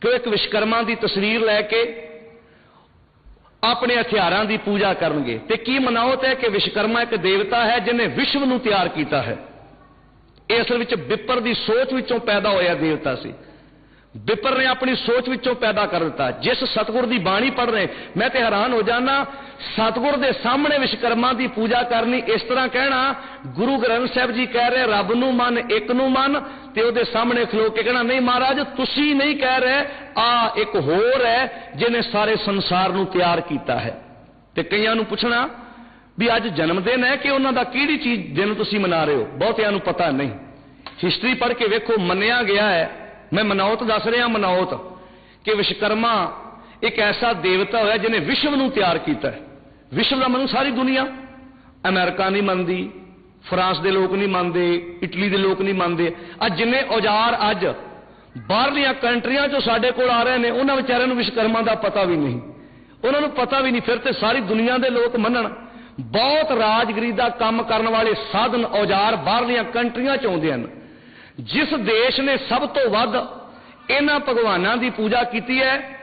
ਕਿ ਉਹ ਇੱਕ ਵਿਸ਼ਕਰਮਾ ਦੀ ਤਸਵੀਰ ਲੈ ਕੇ ਆਪਣੇ ਹਥਿਆਰਾਂ ਦੀ ਪੂਜਾ ਕਰਨਗੇ। ਤੇ ਕੀ ਮਨਾਉਤ ਹੈ ਕਿ ਵਿਸ਼ਕਰਮਾ ਇੱਕ ਦੇਵਤਾ ਹੈ ਜਿਨੇ ਵਿਸ਼ਵ ਨੂੰ ਤਿਆਰ ਕੀਤਾ ਹੈ। ਇਹ ਅਸਲ ਵਿੱਚ ਵਿਪਰ ਦੀ ਸੋਚ ਵਿੱਚੋਂ ਪੈਦਾ ਹੋਇਆ ਦੇਵਤਾ ਸੀ। ਵਿਪਰ ਨੇ ਆਪਣੀ ਸੋਚ ਵਿੱਚੋਂ ਪੈਦਾ ਕਰ ਦਿੱਤਾ। ਜਿਸ ਸਤਗੁਰ ਦੀ ਬਾਣੀ ਪੜ੍ਹ ਰਹੇ, ਮੈਂ ਤੇ ਹੈਰਾਨ ਹੋ ਜਾਣਾ ਸਤਗੁਰ ਦੇ ਸਾਹਮਣੇ ਵਿਸ਼ਕਰਮਾ ਦੀ ਪੂਜਾ ਕਰਨੀ, ਇਸ ਤਰ੍ਹਾਂ ਕਹਿਣਾ, ਗੁਰੂ ਗ੍ਰੰਥ ਸਾਹਿਬ ਜੀ ਕਹਿ ਰਹੇ, ਰੱਬ ਨੂੰ ਮੰਨ, ਇੱਕ ਨੂੰ ਮੰਨ, ਤੇ ਉਹਦੇ ਸਾਹਮਣੇ ਖਲੋ ਕੇ ਕਹਿਣਾ, ਨਹੀਂ ਮਹਾਰਾਜ, ਤੁਸੀਂ ਨਹੀਂ ਕਹਿ ਰਹੇ, ਆ ਇੱਕ ਹੋਰ ਹੈ, ਜਿਹਨੇ ਸਾਰੇ ਸੰਸਾਰ ਨੂੰ ਤਿਆਰ ਕੀਤਾ ਹੈ। ਤੇ ਕਈਆਂ ਨੂੰ ਪੁੱਛਣਾ ਵੀ ਅੱਜ ਜਨਮ ਦਿਨ ਹੈ ਕਿ ਉਹਨਾਂ ਦਾ ਕਿਹੜੀ ਚੀਜ਼ ਦਿਨ ਤੁਸੀਂ ਮਨਾ ਰਹੇ ਹੋ? ਬਹੁਤਿਆਂ ਨੂੰ ਪਤਾ ਨਹੀਂ। ਹਿਸਟਰੀ ਪੜ੍ਹ ਕੇ ਵੇਖੋ, ਮੰਨਿਆ ਗਿਆ ਹੈ ਮੈਂ ਮਨੌਤ ਦੱਸ ਰਿਹਾ, ਮਨੌਤ, ਕਿ ਵਿਸ਼ਕਰਮਾ ਇੱਕ ਐਸਾ ਦੇਵਤਾ ਹੋਇਆ ਜਿਹਨੇ ਵਿਸ਼ਵ ਨੂੰ ਤਿਆਰ ਕੀਤਾ ਹੈ। ਵਿਸ਼ਵ ਦਾ ਮਨ ਸਾਰੀ ਦੁਨੀਆ। ਅਮਰੀਕਾ ਨਹੀਂ ਮੰਨਦੀ, ਫਰਾਂਸ ਦੇ ਲੋਕ ਨਹੀਂ ਮੰਨਦੇ, ਇਟਲੀ ਦੇ ਲੋਕ ਨਹੀਂ ਮੰਨਦੇ। ਅੱਜ ਜਿੰਨੇ ਔਜ਼ਾਰ ਅੱਜ ਬਾਹਰਲੀਆਂ ਕੰਟਰੀਆਂ ਚੋਂ ਸਾਡੇ ਕੋਲ ਆ ਰਹੇ ਨੇ, ਉਹਨਾਂ ਵਿਚਾਰਿਆਂ ਨੂੰ ਵਿਸ਼ਕਰਮਾ ਦਾ ਪਤਾ ਵੀ ਨਹੀਂ। ਉਹਨਾਂ ਨੂੰ ਪਤਾ ਵੀ ਨਹੀਂ, ਫਿਰ ਤੇ ਸਾਰੀ ਦੁਨੀਆ ਦੇ ਲੋਕ ਮੰਨਣ। ਬਹੁਤ ਰਾਜਗਰੀ ਦਾ ਕੰਮ ਕਰਨ ਵਾਲੇ ਸਾਧਨ ਔਜ਼ਾਰ ਬਾਹਰਲੀਆਂ ਕੰਟਰੀਆਂ ਚ ਆਉਂਦੇ ਹਨ। ਜਿਸ ਦੇਸ਼ ਨੇ ਸਭ ਤੋਂ ਵੱਧ ਇਹਨਾਂ ਭਗਵਾਨਾਂ ਦੀ ਪੂਜਾ ਕੀਤੀ ਹੈ,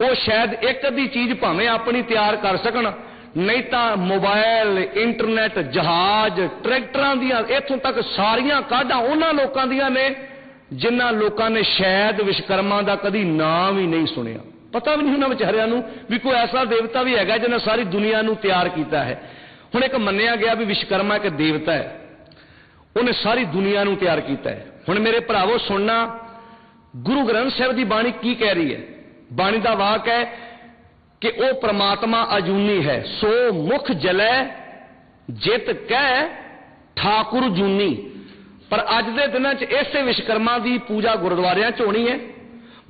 ਉਹ ਸ਼ਾਇਦ ਇੱਕ ਅੱਧੀ ਚੀਜ਼ ਭਾਵੇਂ ਆਪਣੀ ਤਿਆਰ ਕਰ ਸਕਣ, ਨਹੀਂ ਤਾਂ ਮੋਬਾਈਲ ਇੰਟਰਨੈਟ, ਜਹਾਜ਼, ਟਰੈਕਟਰਾਂ ਦੀਆਂ ਇੱਥੋਂ ਤੱਕ ਸਾਰੀਆਂ ਕਾਢਾਂ ਉਹਨਾਂ ਲੋਕਾਂ ਦੀਆਂ ਨੇ, ਜਿਨ੍ਹਾਂ ਲੋਕਾਂ ਨੇ ਸ਼ਾਇਦ ਵਿਸ਼ਕਰਮਾ ਦਾ ਕਦੀ ਨਾਮ ਹੀ ਨਹੀਂ ਸੁਣਿਆ। ਪਤਾ ਵੀ ਨਹੀਂ ਉਹਨਾਂ ਵਿਚਾਰਿਆਂ ਨੂੰ ਵੀ ਕੋਈ ਐਸਾ ਦੇਵਤਾ ਵੀ ਹੈਗਾ ਜਿਹਨੇ ਸਾਰੀ ਦੁਨੀਆ ਨੂੰ ਤਿਆਰ ਕੀਤਾ ਹੈ। ਹੁਣ ਇੱਕ ਮੰਨਿਆ ਗਿਆ ਵੀ ਵਿਸ਼ਕਰਮਾ ਇੱਕ ਦੇਵਤਾ ਹੈ। ਉਹਨੇ ਸਾਰੀ ਦੁਨੀਆ ਨੂੰ ਤਿਆਰ ਕੀਤਾ ਹੈ। ਹੁਣ ਮੇਰੇ ਭਰਾਵੋ, ਸੁਣਨਾ, ਗੁਰੂ ਗ੍ਰੰਥ ਸਾਹਿਬ ਦੀ ਬਾਣੀ ਕੀ ਕਹਿ ਰਹੀ ਹੈ? ਬਾਣੀ ਦਾ ਵਾਕ ਹੈ ਕਿ ਉਹ ਪ੍ਰਮਾਤਮਾ ਅਜੂਨੀ ਹੈ। ਸੋ ਮੁਖ ਜਲੈ, ਜਿਤ ਕਹਿ ਠਾਕੁਰ ਜੂਨੀ। ਪਰ ਅੱਜ ਦੇ ਦਿਨਾਂ 'ਚ ਇਸੇ ਵਿਸ਼ਕਰਮਾ ਦੀ ਪੂਜਾ ਗੁਰਦੁਆਰਿਆਂ 'ਚ ਹੋਣੀ ਹੈ।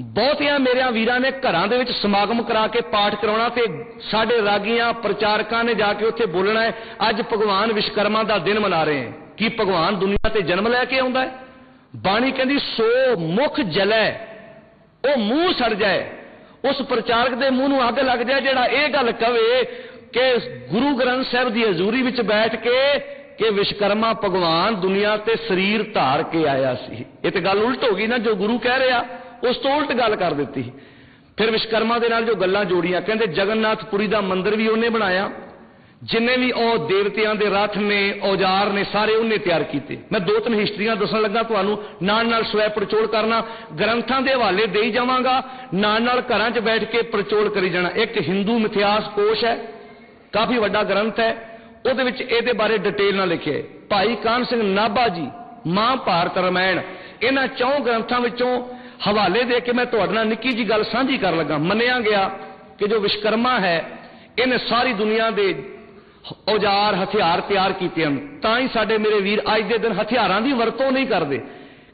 ਬਹੁਤਿਆਂ ਮੇਰਿਆਂ ਵੀਰਾਂ ਨੇ ਘਰਾਂ ਦੇ ਵਿੱਚ ਸਮਾਗਮ ਕਰਾ ਕੇ ਪਾਠ ਕਰਾਉਣਾ ਤੇ ਸਾਡੇ ਰਾਗੀਆਂ ਪ੍ਰਚਾਰਕਾਂ ਨੇ ਜਾ ਕੇ ਉੱਥੇ ਬੋਲਣਾ ਹੈ, ਅੱਜ ਭਗਵਾਨ ਵਿਸ਼ਕਰਮਾ ਦਾ ਦਿਨ ਮਨਾ ਰਹੇ ਹਾਂ। ਕੀ ਭਗਵਾਨ ਦੁਨੀਆ ਤੇ ਜਨਮ ਲੈ ਕੇ ਆਉਂਦਾ ਹੈ? ਬਾਣੀ ਕਹਿੰਦੀ, ਸੋ ਮੁਖ ਜਲੈ, ਉਹ ਮੂੰਹ ਸੜ ਜਾਏ। ਉਸ ਪ੍ਰਚਾਰਕ ਦੇ ਮੂੰਹ ਨੂੰ ਅੱਗ ਲੱਗ ਜਾਏ ਜਿਹੜਾ ਇਹ ਗੱਲ ਕਵੇ ਕਿ ਗੁਰੂ ਗ੍ਰੰਥ ਸਾਹਿਬ ਦੀ ਹਜ਼ੂਰੀ ਵਿੱਚ ਬੈਠ ਕੇ ਕਿ ਵਿਸ਼ਕਰਮਾ ਭਗਵਾਨ ਦੁਨੀਆ ਤੇ ਸਰੀਰ ਧਾਰ ਕੇ ਆਇਆ ਸੀ। ਇਹ ਤੇ ਗੱਲ ਉਲਟ ਹੋ ਗਈ ਨਾ, ਜੋ ਗੁਰੂ ਕਹਿ ਰਿਹਾ, ਉਸ ਤੋਂ ਉਲਟ ਗੱਲ ਕਰ ਦਿੱਤੀ। ਫਿਰ ਵਿਸ਼ਕਰਮਾ ਦੇ ਨਾਲ ਜੋ ਗੱਲਾਂ ਜੋੜੀਆਂ, ਕਹਿੰਦੇ ਜਗਨਨਾਥਪੁਰੀ ਦਾ ਮੰਦਿਰ ਵੀ ਉਹਨੇ ਬਣਾਇਆ। ਜਿੰਨੇ ਵੀ ਉਹ ਦੇਵਤਿਆਂ ਦੇ ਰਥ ਨੇ, ਔਜ਼ਾਰ ਨੇ, ਸਾਰੇ ਉਹਨੇ ਤਿਆਰ ਕੀਤੇ। ਮੈਂ ਦੋ ਤਿੰਨ ਹਿਸਟਰੀਆਂ ਦੱਸਣ ਲੱਗਾ ਤੁਹਾਨੂੰ। ਨਾਲ ਨਾਲ ਸਵੈ ਪਰਚੋਲ ਕਰਨਾ। ਗ੍ਰੰਥਾਂ ਦੇ ਹਵਾਲੇ ਦੇਈ ਜਾਵਾਂਗਾ। ਨਾਲ ਨਾਲ ਘਰਾਂ 'ਚ ਬੈਠ ਕੇ ਪਰਚੋਲ ਕਰੀ ਜਾਣਾ। ਇੱਕ ਹਿੰਦੂ ਮਿਥਿਹਾਸ ਕੋਸ਼ ਹੈ। ਕਾਫੀ ਵੱਡਾ ਗ੍ਰੰਥ ਹੈ। ਉਹਦੇ ਵਿੱਚ ਇਹਦੇ ਬਾਰੇ ਡਿਟੇਲ ਨਾਲ ਲਿਖਿਆ ਭਾਈ ਕਾਨ ਸਿੰਘ ਨਾਭਾ ਜੀ ਮਹਾਭਾਰਤ ਰਮਾਇਣ। ਇਹਨਾਂ ਚੌਂ ਗ੍ਰੰਥਾਂ ਵਿੱਚੋਂ ਹਵਾਲੇ ਦੇ ਕੇ ਮੈਂ ਤੁਹਾਡੇ ਨਾਲ ਨਿੱਕੀ ਜੀ ਗੱਲ ਸਾਂਝੀ ਕਰਨ ਲੱਗਾ। ਮੰਨਿਆ ਗਿਆ ਕਿ ਜੋ ਵਿਸ਼ਕਰਮਾ ਹੈ, ਇਹਨੇ ਸਾਰੀ ਦੁਨੀਆ ਦੇ ਔਜ਼ਾਰ, ਹਥਿਆਰ ਤਿਆਰ ਕੀਤੇ ਹਨ। ਤਾਂ ਹੀ ਸਾਡੇ ਮੇਰੇ ਵੀਰ ਅੱਜ ਦੇ ਦਿਨ ਹਥਿਆਰਾਂ ਦੀ ਵਰਤੋਂ ਨਹੀਂ ਕਰਦੇ।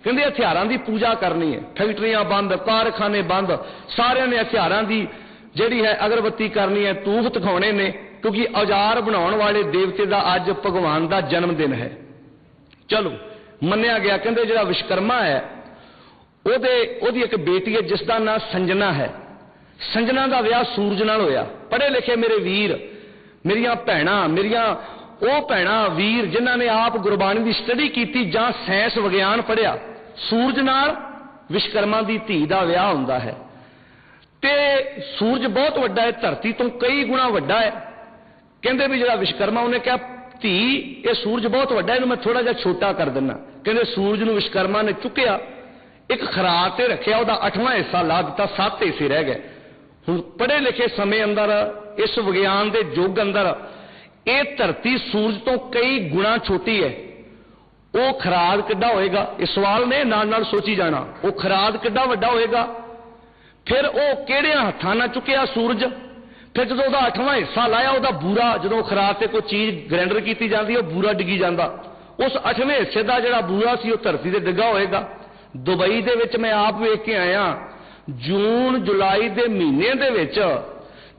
ਕਹਿੰਦੇ ਹਥਿਆਰਾਂ ਦੀ ਪੂਜਾ ਕਰਨੀ ਹੈ। ਫੈਕਟਰੀਆਂ ਬੰਦ, ਕਾਰਖਾਨੇ ਬੰਦ, ਸਾਰਿਆਂ ਨੇ ਹਥਿਆਰਾਂ ਦੀ ਜਿਹੜੀ ਹੈ ਅਗਰਬੱਤੀ ਕਰਨੀ ਹੈ, ਤੂਫ ਦਿਖਾਉਣੇ ਨੇ, ਕਿਉਂਕਿ ਔਜ਼ਾਰ ਬਣਾਉਣ ਵਾਲੇ ਦੇਵਤੇ ਦਾ ਅੱਜ ਭਗਵਾਨ ਦਾ ਜਨਮ ਦਿਨ ਹੈ। ਚਲੋ, ਮੰਨਿਆ ਗਿਆ। ਕਹਿੰਦੇ ਜਿਹੜਾ ਵਿਸ਼ਕਰਮਾ ਹੈ, ਉਹਦੇ, ਉਹਦੀ ਇੱਕ ਬੇਟੀ ਹੈ ਜਿਸ ਦਾ ਨਾਮ ਸੰਜਨਾ ਹੈ। ਸੰਜਨਾ ਦਾ ਵਿਆਹ ਸੂਰਜ ਨਾਲ ਹੋਇਆ। ਪੜ੍ਹੇ ਲਿਖੇ ਮੇਰੇ ਵੀਰ ਮੇਰੀਆਂ ਭੈਣਾਂ, ਮੇਰੀਆਂ ਉਹ ਭੈਣਾਂ, ਵੀਰ ਜਿਨ੍ਹਾਂ ਨੇ ਆਪ ਗੁਰਬਾਣੀ ਦੀ ਸਟੱਡੀ ਕੀਤੀ ਜਾਂ ਸਾਇੰਸ ਵਿਗਿਆਨ ਪੜ੍ਹਿਆ, ਸੂਰਜ ਨਾਲ ਵਿਸ਼ਕਰਮਾ ਦੀ ਧੀ ਦਾ ਵਿਆਹ ਹੁੰਦਾ ਹੈ। ਤੇ ਸੂਰਜ ਬਹੁਤ ਵੱਡਾ ਹੈ, ਧਰਤੀ ਤੋਂ ਕਈ ਗੁਣਾ ਵੱਡਾ ਹੈ। ਕਹਿੰਦੇ ਵੀ ਜਿਹੜਾ ਵਿਸ਼ਕਰਮਾ ਉਹਨੇ ਕਿਹਾ, ਧੀ, ਇਹ ਸੂਰਜ ਬਹੁਤ ਵੱਡਾ ਇਹਨੂੰ ਮੈਂ ਥੋੜਾ ਜਿਹਾ ਛੋਟਾ ਕਰ ਦਿੰਨਾ। ਕਹਿੰਦੇ ਸੂਰਜ ਨੂੰ ਵਿਸ਼ਕਰਮਾ ਨੇ ਚੁੱਕਿਆ, ਇੱਕ ਖਰਾਤ ਤੇ ਰੱਖਿਆ, ਉਹਦਾ 8ਵਾਂ ਹਿੱਸਾ ਲਾ ਦਿੱਤਾ 7 ਹਿੱਸੇ ਰਹਿ ਗਏ। ਹੁਣ ਪੜ੍ਹੇ ਲਿਖੇ ਸਮੇਂ ਅੰਦਰ ਇਸ ਵਿਗਿਆਨ ਦੇ ਯੁੱਗ ਅੰਦਰ, ਇਹ ਧਰਤੀ ਸੂਰਜ ਤੋਂ ਕਈ ਗੁਣਾ ਛੋਟੀ ਹੈ। ਉਹ ਖਰਾਦ ਕਿੱਡਾ ਹੋਏਗਾ? ਇਹ ਸਵਾਲ ਨੇ, ਨਾਲ ਨਾਲ ਸੋਚੀ ਜਾਣਾ। ਉਹ ਖਰਾਦ ਕਿੱਡਾ ਵੱਡਾ ਹੋਏਗਾ? ਫਿਰ ਉਹ ਕਿਹੜਿਆਂ ਹੱਥਾਂ ਨਾਲ ਚੁੱਕਿਆ ਸੂਰਜ? ਫਿਰ ਜਦੋਂ ਉਹਦਾ 8ਵਾਂ ਹਿੱਸਾ ਲਾਇਆ, ਉਹਦਾ ਬੂਰਾ, ਜਦੋਂ ਖਰਾਦ ਤੇ ਕੋਈ ਚੀਜ਼ ਗ੍ਰੈਂਡਰ ਕੀਤੀ ਜਾਂਦੀ, ਉਹ ਬੂਰਾ ਡਿੱਗੀ ਜਾਂਦਾ। ਉਸ 8ਵੇਂ ਹਿੱਸੇ ਦਾ ਜਿਹੜਾ ਬੂਰਾ ਸੀ, ਉਹ ਧਰਤੀ ਤੇ ਡਿੱਗਾ ਹੋਏਗਾ। ਦੁਬਈ ਦੇ ਵਿੱਚ ਮੈਂ ਆਪ ਵੇਖ ਕੇ ਆਇਆ, ਜੂਨ ਜੁਲਾਈ ਦੇ ਮਹੀਨੇ ਦੇ ਵਿੱਚ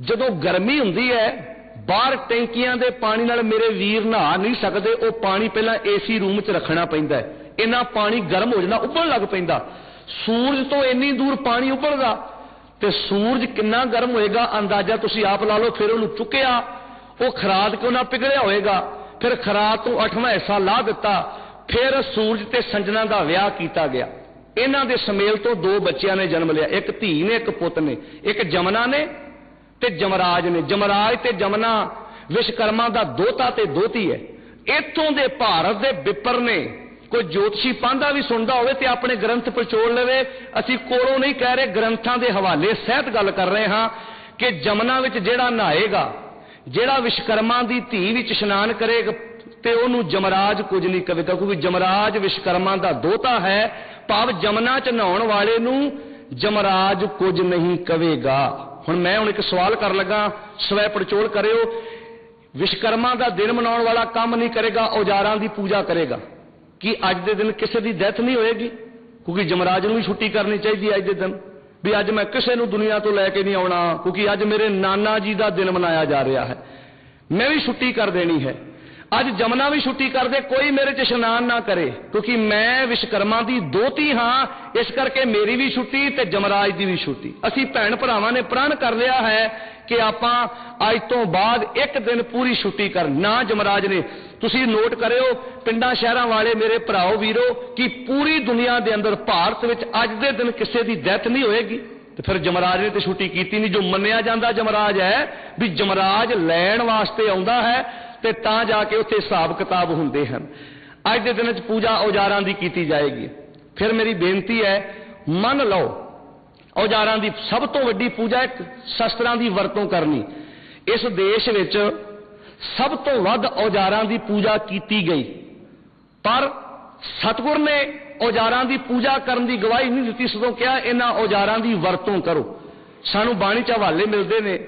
ਜਦੋਂ ਗਰਮੀ ਹੁੰਦੀ ਹੈ, ਬਾਹਰ ਟੈਂਕੀਆਂ ਦੇ ਪਾਣੀ ਨਾਲ ਮੇਰੇ ਵੀਰ ਨਹਾ ਨਹੀਂ ਸਕਦੇ, ਉਹ ਪਾਣੀ ਪਹਿਲਾਂ ਏਸੀ ਰੂਮ 'ਚ ਰੱਖਣਾ ਪੈਂਦਾ ਹੈ। ਇੰਨਾ ਪਾਣੀ ਗਰਮ ਹੋ ਜਾਂਦਾ, ਉੱਬਲਣ ਲੱਗ ਪੈਂਦਾ। ਸੂਰਜ ਤੋਂ ਇੰਨੀ ਦੂਰ ਪਾਣੀ ਉੱਬਲਦਾ ਤੇ ਸੂਰਜ ਕਿੰਨਾ ਗਰਮ ਹੋਏਗਾ, ਅੰਦਾਜ਼ਾ ਤੁਸੀਂ ਆਪ ਲਾ ਲਓ, ਫਿਰ ਉਹਨੂੰ ਚੁੱਕਿਆ, ਉਹ ਖਰਾਦ ਕਿਉਂ ਨਾ ਪਿਘਲਿਆ ਹੋਏਗਾ? ਫਿਰ ਖਰਾਦ ਤੋਂ 8ਵਾਂ ਹਿੱਸਾ ਲਾ ਦਿੱਤਾ, ਫਿਰ ਸੂਰਜ ਤੇ ਸੰਜਨਾ ਦਾ ਵਿਆਹ ਕੀਤਾ ਗਿਆ। ਇਹਨਾਂ ਦੇ ਸਮੇਲ ਤੋਂ ਦੋ ਬੱਚਿਆਂ ਨੇ ਜਨਮ ਲਿਆ, ਇੱਕ ਧੀ ਨੇ, ਇੱਕ ਪੁੱਤ ਨੇ, ਇੱਕ ਜਮਨਾ ਨੇ ਤੇ ਜਮਰਾਜ ਨੇ। ਜਮਰਾਜ ਤੇ ਜਮਨਾ ਵਿਸ਼ਕਰਮਾ ਦਾ ਦੋਤਾ ਤੇ ਦੋਤੀ ਹੈ। ਇੱਥੋਂ ਦੇ ਭਾਰਤ ਦੇ ਵਿਪਰ ਨੇ ਕੋਈ ਜੋਤਸ਼ੀ ਪਾਂਦਾ ਵੀ ਸੁਣਦਾ ਹੋਵੇ ਤੇ ਆਪਣੇ ਗ੍ਰੰਥ ਪਰਚੋਲ ਲਵੇ। ਅਸੀਂ ਕੋਲੋਂ ਨਹੀਂ ਕਹਿ ਰਹੇ, ਗ੍ਰੰਥਾਂ ਦੇ ਹਵਾਲੇ ਸਹਿਤ ਗੱਲ ਕਰ ਰਹੇ ਹਾਂ ਕਿ ਜਮਨਾ ਵਿੱਚ ਜਿਹੜਾ ਨਹਾਏਗਾ, ਜਿਹੜਾ ਵਿਸ਼ਕਰਮਾ ਦੀ ਧੀ ਵਿੱਚ ਇਸ਼ਨਾਨ ਕਰੇਗਾ, ਤੇ ਉਹਨੂੰ ਜਮਰਾਜ ਕੁਝ ਨਹੀਂ ਕਵੇਗਾ ਕਿਉਂਕਿ ਜਮਰਾਜ ਵਿਸ਼ਕਰਮਾ ਦਾ ਦੋਤਾ ਹੈ। ਭਾਵ ਜਮਨਾ ਚ ਨਹਾਉਣ ਵਾਲੇ ਨੂੰ ਜਮਰਾਜ ਕੁਝ ਨਹੀਂ ਕਵੇਗਾ। ਹੁਣ ਮੈਂ ਹੁਣ ਇੱਕ ਸਵਾਲ ਕਰਨ ਲੱਗਾ, ਸਵੈ ਪੜਚੋਲ ਕਰਿਓ। ਵਿਸ਼ਕਰਮਾ ਦਾ ਦਿਨ ਮਨਾਉਣ ਵਾਲਾ ਕੰਮ ਨਹੀਂ ਕਰੇਗਾ, ਔਜ਼ਾਰਾਂ ਦੀ ਪੂਜਾ ਕਰੇਗਾ। ਕਿ ਅੱਜ ਦੇ ਦਿਨ ਕਿਸੇ ਦੀ ਡੈਥ ਨਹੀਂ ਹੋਏਗੀ? ਕਿਉਂਕਿ ਜਮਰਾਜ ਨੂੰ ਵੀ ਛੁੱਟੀ ਕਰਨੀ ਚਾਹੀਦੀ ਹੈ ਅੱਜ ਦੇ ਦਿਨ। ਵੀ ਅੱਜ ਮੈਂ ਕਿਸੇ ਨੂੰ ਦੁਨੀਆ ਤੋਂ ਲੈ ਕੇ ਨਹੀਂ ਆਉਣਾ, ਕਿਉਂਕਿ ਅੱਜ ਮੇਰੇ ਨਾਨਾ ਜੀ ਦਾ ਦਿਨ ਮਨਾਇਆ ਜਾ ਰਿਹਾ ਹੈ। ਮੈਂ ਵੀ ਛੁੱਟੀ ਕਰ ਦੇਣੀ ਹੈ। ਅੱਜ ਜਮਨਾ ਵੀ ਛੁੱਟੀ ਕਰਦੇ, ਕੋਈ ਮੇਰੇ ਚ ਇਸ਼ਨਾਨ ਨਾ ਕਰੇ, ਕਿਉਂਕਿ ਮੈਂ ਵਿਸ਼ਕਰਮਾ ਦੀ ਦੋਤੀ ਹਾਂ, ਇਸ ਕਰਕੇ ਮੇਰੀ ਵੀ ਛੁੱਟੀ ਤੇ ਜਮਰਾਜ ਦੀ ਵੀ ਛੁੱਟੀ। ਅਸੀਂ ਭੈਣ ਭਰਾਵਾਂ ਨੇ ਪ੍ਰਣ ਕਰ ਲਿਆ ਹੈ ਕਿ ਆਪਾਂ ਅੱਜ ਤੋਂ ਬਾਅਦ ਇੱਕ ਦਿਨ ਪੂਰੀ ਛੁੱਟੀ ਕਰ ਨਾ ਜਮਰਾਜ ਨੇ। ਤੁਸੀਂ ਨੋਟ ਕਰਿਓ, ਪਿੰਡਾਂ ਸ਼ਹਿਰਾਂ ਵਾਲੇ ਮੇਰੇ ਭਰਾਓ ਵੀਰੋ, ਕਿ ਪੂਰੀ ਦੁਨੀਆ ਦੇ ਅੰਦਰ ਭਾਰਤ ਵਿੱਚ ਅੱਜ ਦੇ ਦਿਨ ਕਿਸੇ ਦੀ ਡੈਥ ਨਹੀਂ ਹੋਏਗੀ। ਤੇ ਫਿਰ ਜਮਰਾਜ ਨੇ ਤੇ ਛੁੱਟੀ ਕੀਤੀ ਨਹੀਂ। ਜੋ ਮੰਨਿਆ ਜਾਂਦਾ ਜਮਰਾਜ ਹੈ, ਵੀ ਜਮਰਾਜ ਲੈਣ ਵਾਸਤੇ ਆਉਂਦਾ ਹੈ ਤੇ ਤਾਂ ਜਾ ਕੇ ਉੱਥੇ ਹਿਸਾਬ ਕਿਤਾਬ ਹੁੰਦੇ ਹਨ। ਅੱਜ ਦੇ ਦਿਨ 'ਚ ਪੂਜਾ ਔਜ਼ਾਰਾਂ ਦੀ ਕੀਤੀ ਜਾਏਗੀ। ਫਿਰ ਮੇਰੀ ਬੇਨਤੀ ਹੈ, ਮੰਨ ਲਓ, ਔਜ਼ਾਰਾਂ ਦੀ ਸਭ ਤੋਂ ਵੱਡੀ ਪੂਜਾ ਇੱਕ ਸ਼ਸਤਰਾਂ ਦੀ ਵਰਤੋਂ ਕਰਨੀ। ਇਸ ਦੇਸ਼ ਵਿੱਚ ਸਭ ਤੋਂ ਵੱਧ ਔਜ਼ਾਰਾਂ ਦੀ ਪੂਜਾ ਕੀਤੀ ਗਈ। ਪਰ ਸਤਿਗੁਰ ਨੇ ਔਜ਼ਾਰਾਂ ਦੀ ਪੂਜਾ ਕਰਨ ਦੀ ਗਵਾਹੀ ਨਹੀਂ ਦਿੱਤੀ ਸਦੋਂ ਕਿਹਾ, ਇਹਨਾਂ ਔਜ਼ਾਰਾਂ ਦੀ ਵਰਤੋਂ ਕਰੋ। ਸਾਨੂੰ ਬਾਣੀ ਚ ਹਵਾਲੇ ਮਿਲਦੇ ਨੇ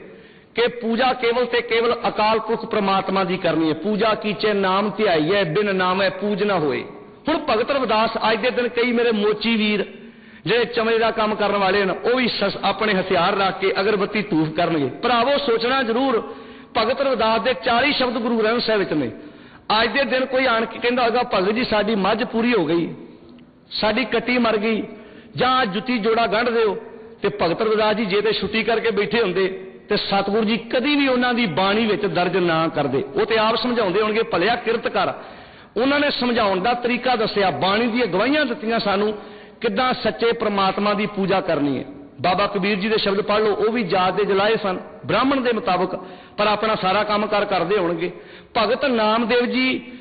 ਕਿ ਪੂਜਾ ਕੇਵਲ ਤੇ ਕੇਵਲ ਅਕਾਲ ਪੁਰਖ ਪ੍ਰਮਾਤਮਾ ਦੀ ਕਰਨੀ ਹੈ। ਪੂਜਾ ਕੀਚੇ ਨਾਮ ਧਿਆਈ ਹੈ, ਬਿਨ ਨਾਮ ਹੈ ਪੂਜ ਨਾ ਹੋਏ। ਹੁਣ ਭਗਤ ਰਵਿਦਾਸ ਅੱਜ ਦੇ ਦਿਨ ਕਈ ਮੇਰੇ ਮੋਚੀ ਵੀਰ ਜਿਹੜੇ ਚਮੜੇ ਦਾ ਕੰਮ ਕਰਨ ਵਾਲੇ ਹਨ, ਉਹ ਵੀ ਸਸ- ਆਪਣੇ ਹਥਿਆਰ ਰੱਖ ਕੇ ਅਗਰਬੱਤੀ ਧੂਫ ਕਰਨਗੇ। ਭਰਾਵੋ, ਸੋਚਣਾ ਜ਼ਰੂਰ, ਭਗਤ ਰਵਿਦਾਸ ਦੇ 40 ਸ਼ਬਦ ਗੁਰੂ ਗ੍ਰੰਥ ਸਾਹਿਬ ਵਿੱਚ ਨੇ। ਅੱਜ ਦੇ ਦਿਨ ਕੋਈ ਆਣ ਕੇ ਕਹਿੰਦਾ ਹੋਗਾ ਭਗਤ ਜੀ, ਸਾਡੀ ਮੱਝ ਪੂਰੀ ਹੋ ਗਈ, ਸਾਡੀ ਕੱਟੀ ਮਰ ਗਈ, ਜਾਂ ਜੁੱਤੀ ਜੋੜਾ ਗੰਢ ਦਿਓ। ਤੇ ਭਗਤ ਰਵਿਦਾਸ ਜੀ ਜੇ ਤੇ ਛੁੱਟੀ ਕਰਕੇ ਬੈਠੇ ਹੁੰਦੇ ਤੇ ਸਤਿਗੁਰੂ ਜੀ ਕਦੀ ਵੀ ਉਹਨਾਂ ਦੀ ਬਾਣੀ ਵਿੱਚ ਦਰਜ ਨਾ ਕਰਦੇ। ਉਹ ਤੇ ਆਪ ਸਮਝਾਉਂਦੇ ਹੋਣਗੇ, ਭਲਿਆ ਕਿਰਤ ਕਰ। ਉਹਨਾਂ ਨੇ ਸਮਝਾਉਣ ਦਾ ਤਰੀਕਾ ਦੱਸਿਆ, ਬਾਣੀ ਦੀਆਂ ਗਵਾਹੀਆਂ ਦਿੱਤੀਆਂ ਸਾਨੂੰ, ਕਿੱਦਾਂ ਸੱਚੇ ਪ੍ਰਮਾਤਮਾ ਦੀ ਪੂਜਾ ਕਰਨੀ ਹੈ। ਬਾਬਾ ਕਬੀਰ ਜੀ ਦੇ ਸ਼ਬਦ ਪੜ੍ਹ ਲਓ, ਉਹ ਵੀ ਜਾਤ ਦੇ ਜਲਾਏ ਸਨ। ਬ੍ਰਾਹਮਣ ਦੇ ਮੁਤਾਬਕ, ਪਰ ਆਪਣਾ ਸਾਰਾ ਕੰਮ ਕਾਰ ਕਰਦੇ ਹੋਣਗੇ। ਭਗਤ ਨਾਮਦੇਵ ਜੀ,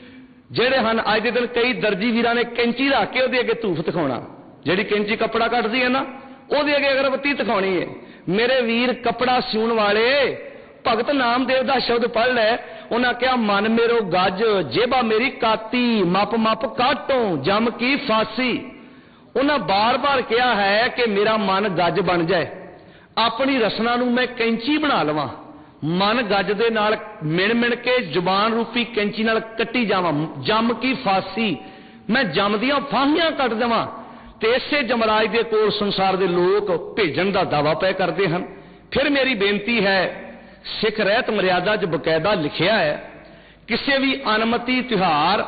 ਜਿਹੜੇ ਹਨ, ਅੱਜ ਦੇ ਦਿਨ ਕਈ ਦਰਜੀ ਵੀਰਾਂ ਨੇ ਕੈਂਚੀ ਰੱਖ ਕੇ ਉਹਦੇ ਅੱਗੇ ਧੂਫ ਦਿਖਾਉਣਾ। ਜਿਹੜੀ ਕੈਂਚੀ ਕੱਪੜਾ ਕੱਟਦੀ ਹੈ ਨਾ, ਉਹਦੇ ਅੱਗੇ ਅਗਰਬੱਤੀ ਦਿਖਾਉਣੀ ਹੈ। ਮੇਰੇ ਵੀਰ ਕੱਪੜਾ ਸਿਉਣ ਵਾਲੇ, ਭਗਤ ਨਾਮਦੇਵ ਦਾ ਸ਼ਬਦ ਪੜ੍ਹ ਲੈ। ਉਹਨਾਂ ਕਿਹਾ, ਮਨ ਮੇਰੋ ਗੱਜ, ਜੇਬਾ ਮੇਰੀ ਕਾਤੀ, ਮੱਪ ਮਪ ਕਾਟੋ, ਜਮ ਕੀ ਫਾਸੀ। ਉਹਨਾਂ ਬਾਰ-ਬਾਰ ਕਿਹਾ ਹੈ ਕਿ ਮੇਰਾ ਮਨ ਗੱਜ ਬਣ ਜਾਏ। ਆਪਣੀ ਰਸਨਾ ਨੂੰ ਮੈਂ ਕੈਂਚੀ ਬਣਾ ਲਵਾਂ। ਮਨ ਗੱਜ ਦੇ ਨਾਲ ਮਿਣ ਮਿਣ ਕੇ ਜ਼ੁਬਾਨ ਰੂਪੀ ਕੈਂਚੀ ਨਾਲ ਕੱਟੀ ਜਾਵਾਂ। ਜਮ ਕੀ ਫਾਸੀ। ਮੈਂ ਜਮ ਦੀਆਂ ਫਾਹੀਆਂ ਕੱਟ ਦੇਵਾਂ। ਤੇ ਇਸੇ ਜਮਰਾਜ ਦੇ ਕੋਲ ਸੰਸਾਰ ਦੇ ਲੋਕ ਭੇਜਣ ਦਾ ਦਾਵਾ ਪੈ ਕਰਦੇ ਹਨ। ਫਿਰ ਮੇਰੀ ਬੇਨਤੀ ਹੈ, ਸਿੱਖ ਰਹਿਤ ਮਰਿਆਦਾ 'ਚ ਬਕਾਇਦਾ ਲਿਖਿਆ ਹੈ, ਕਿਸੇ ਵੀ ਅਨਮਤੀ ਤਿਉਹਾਰ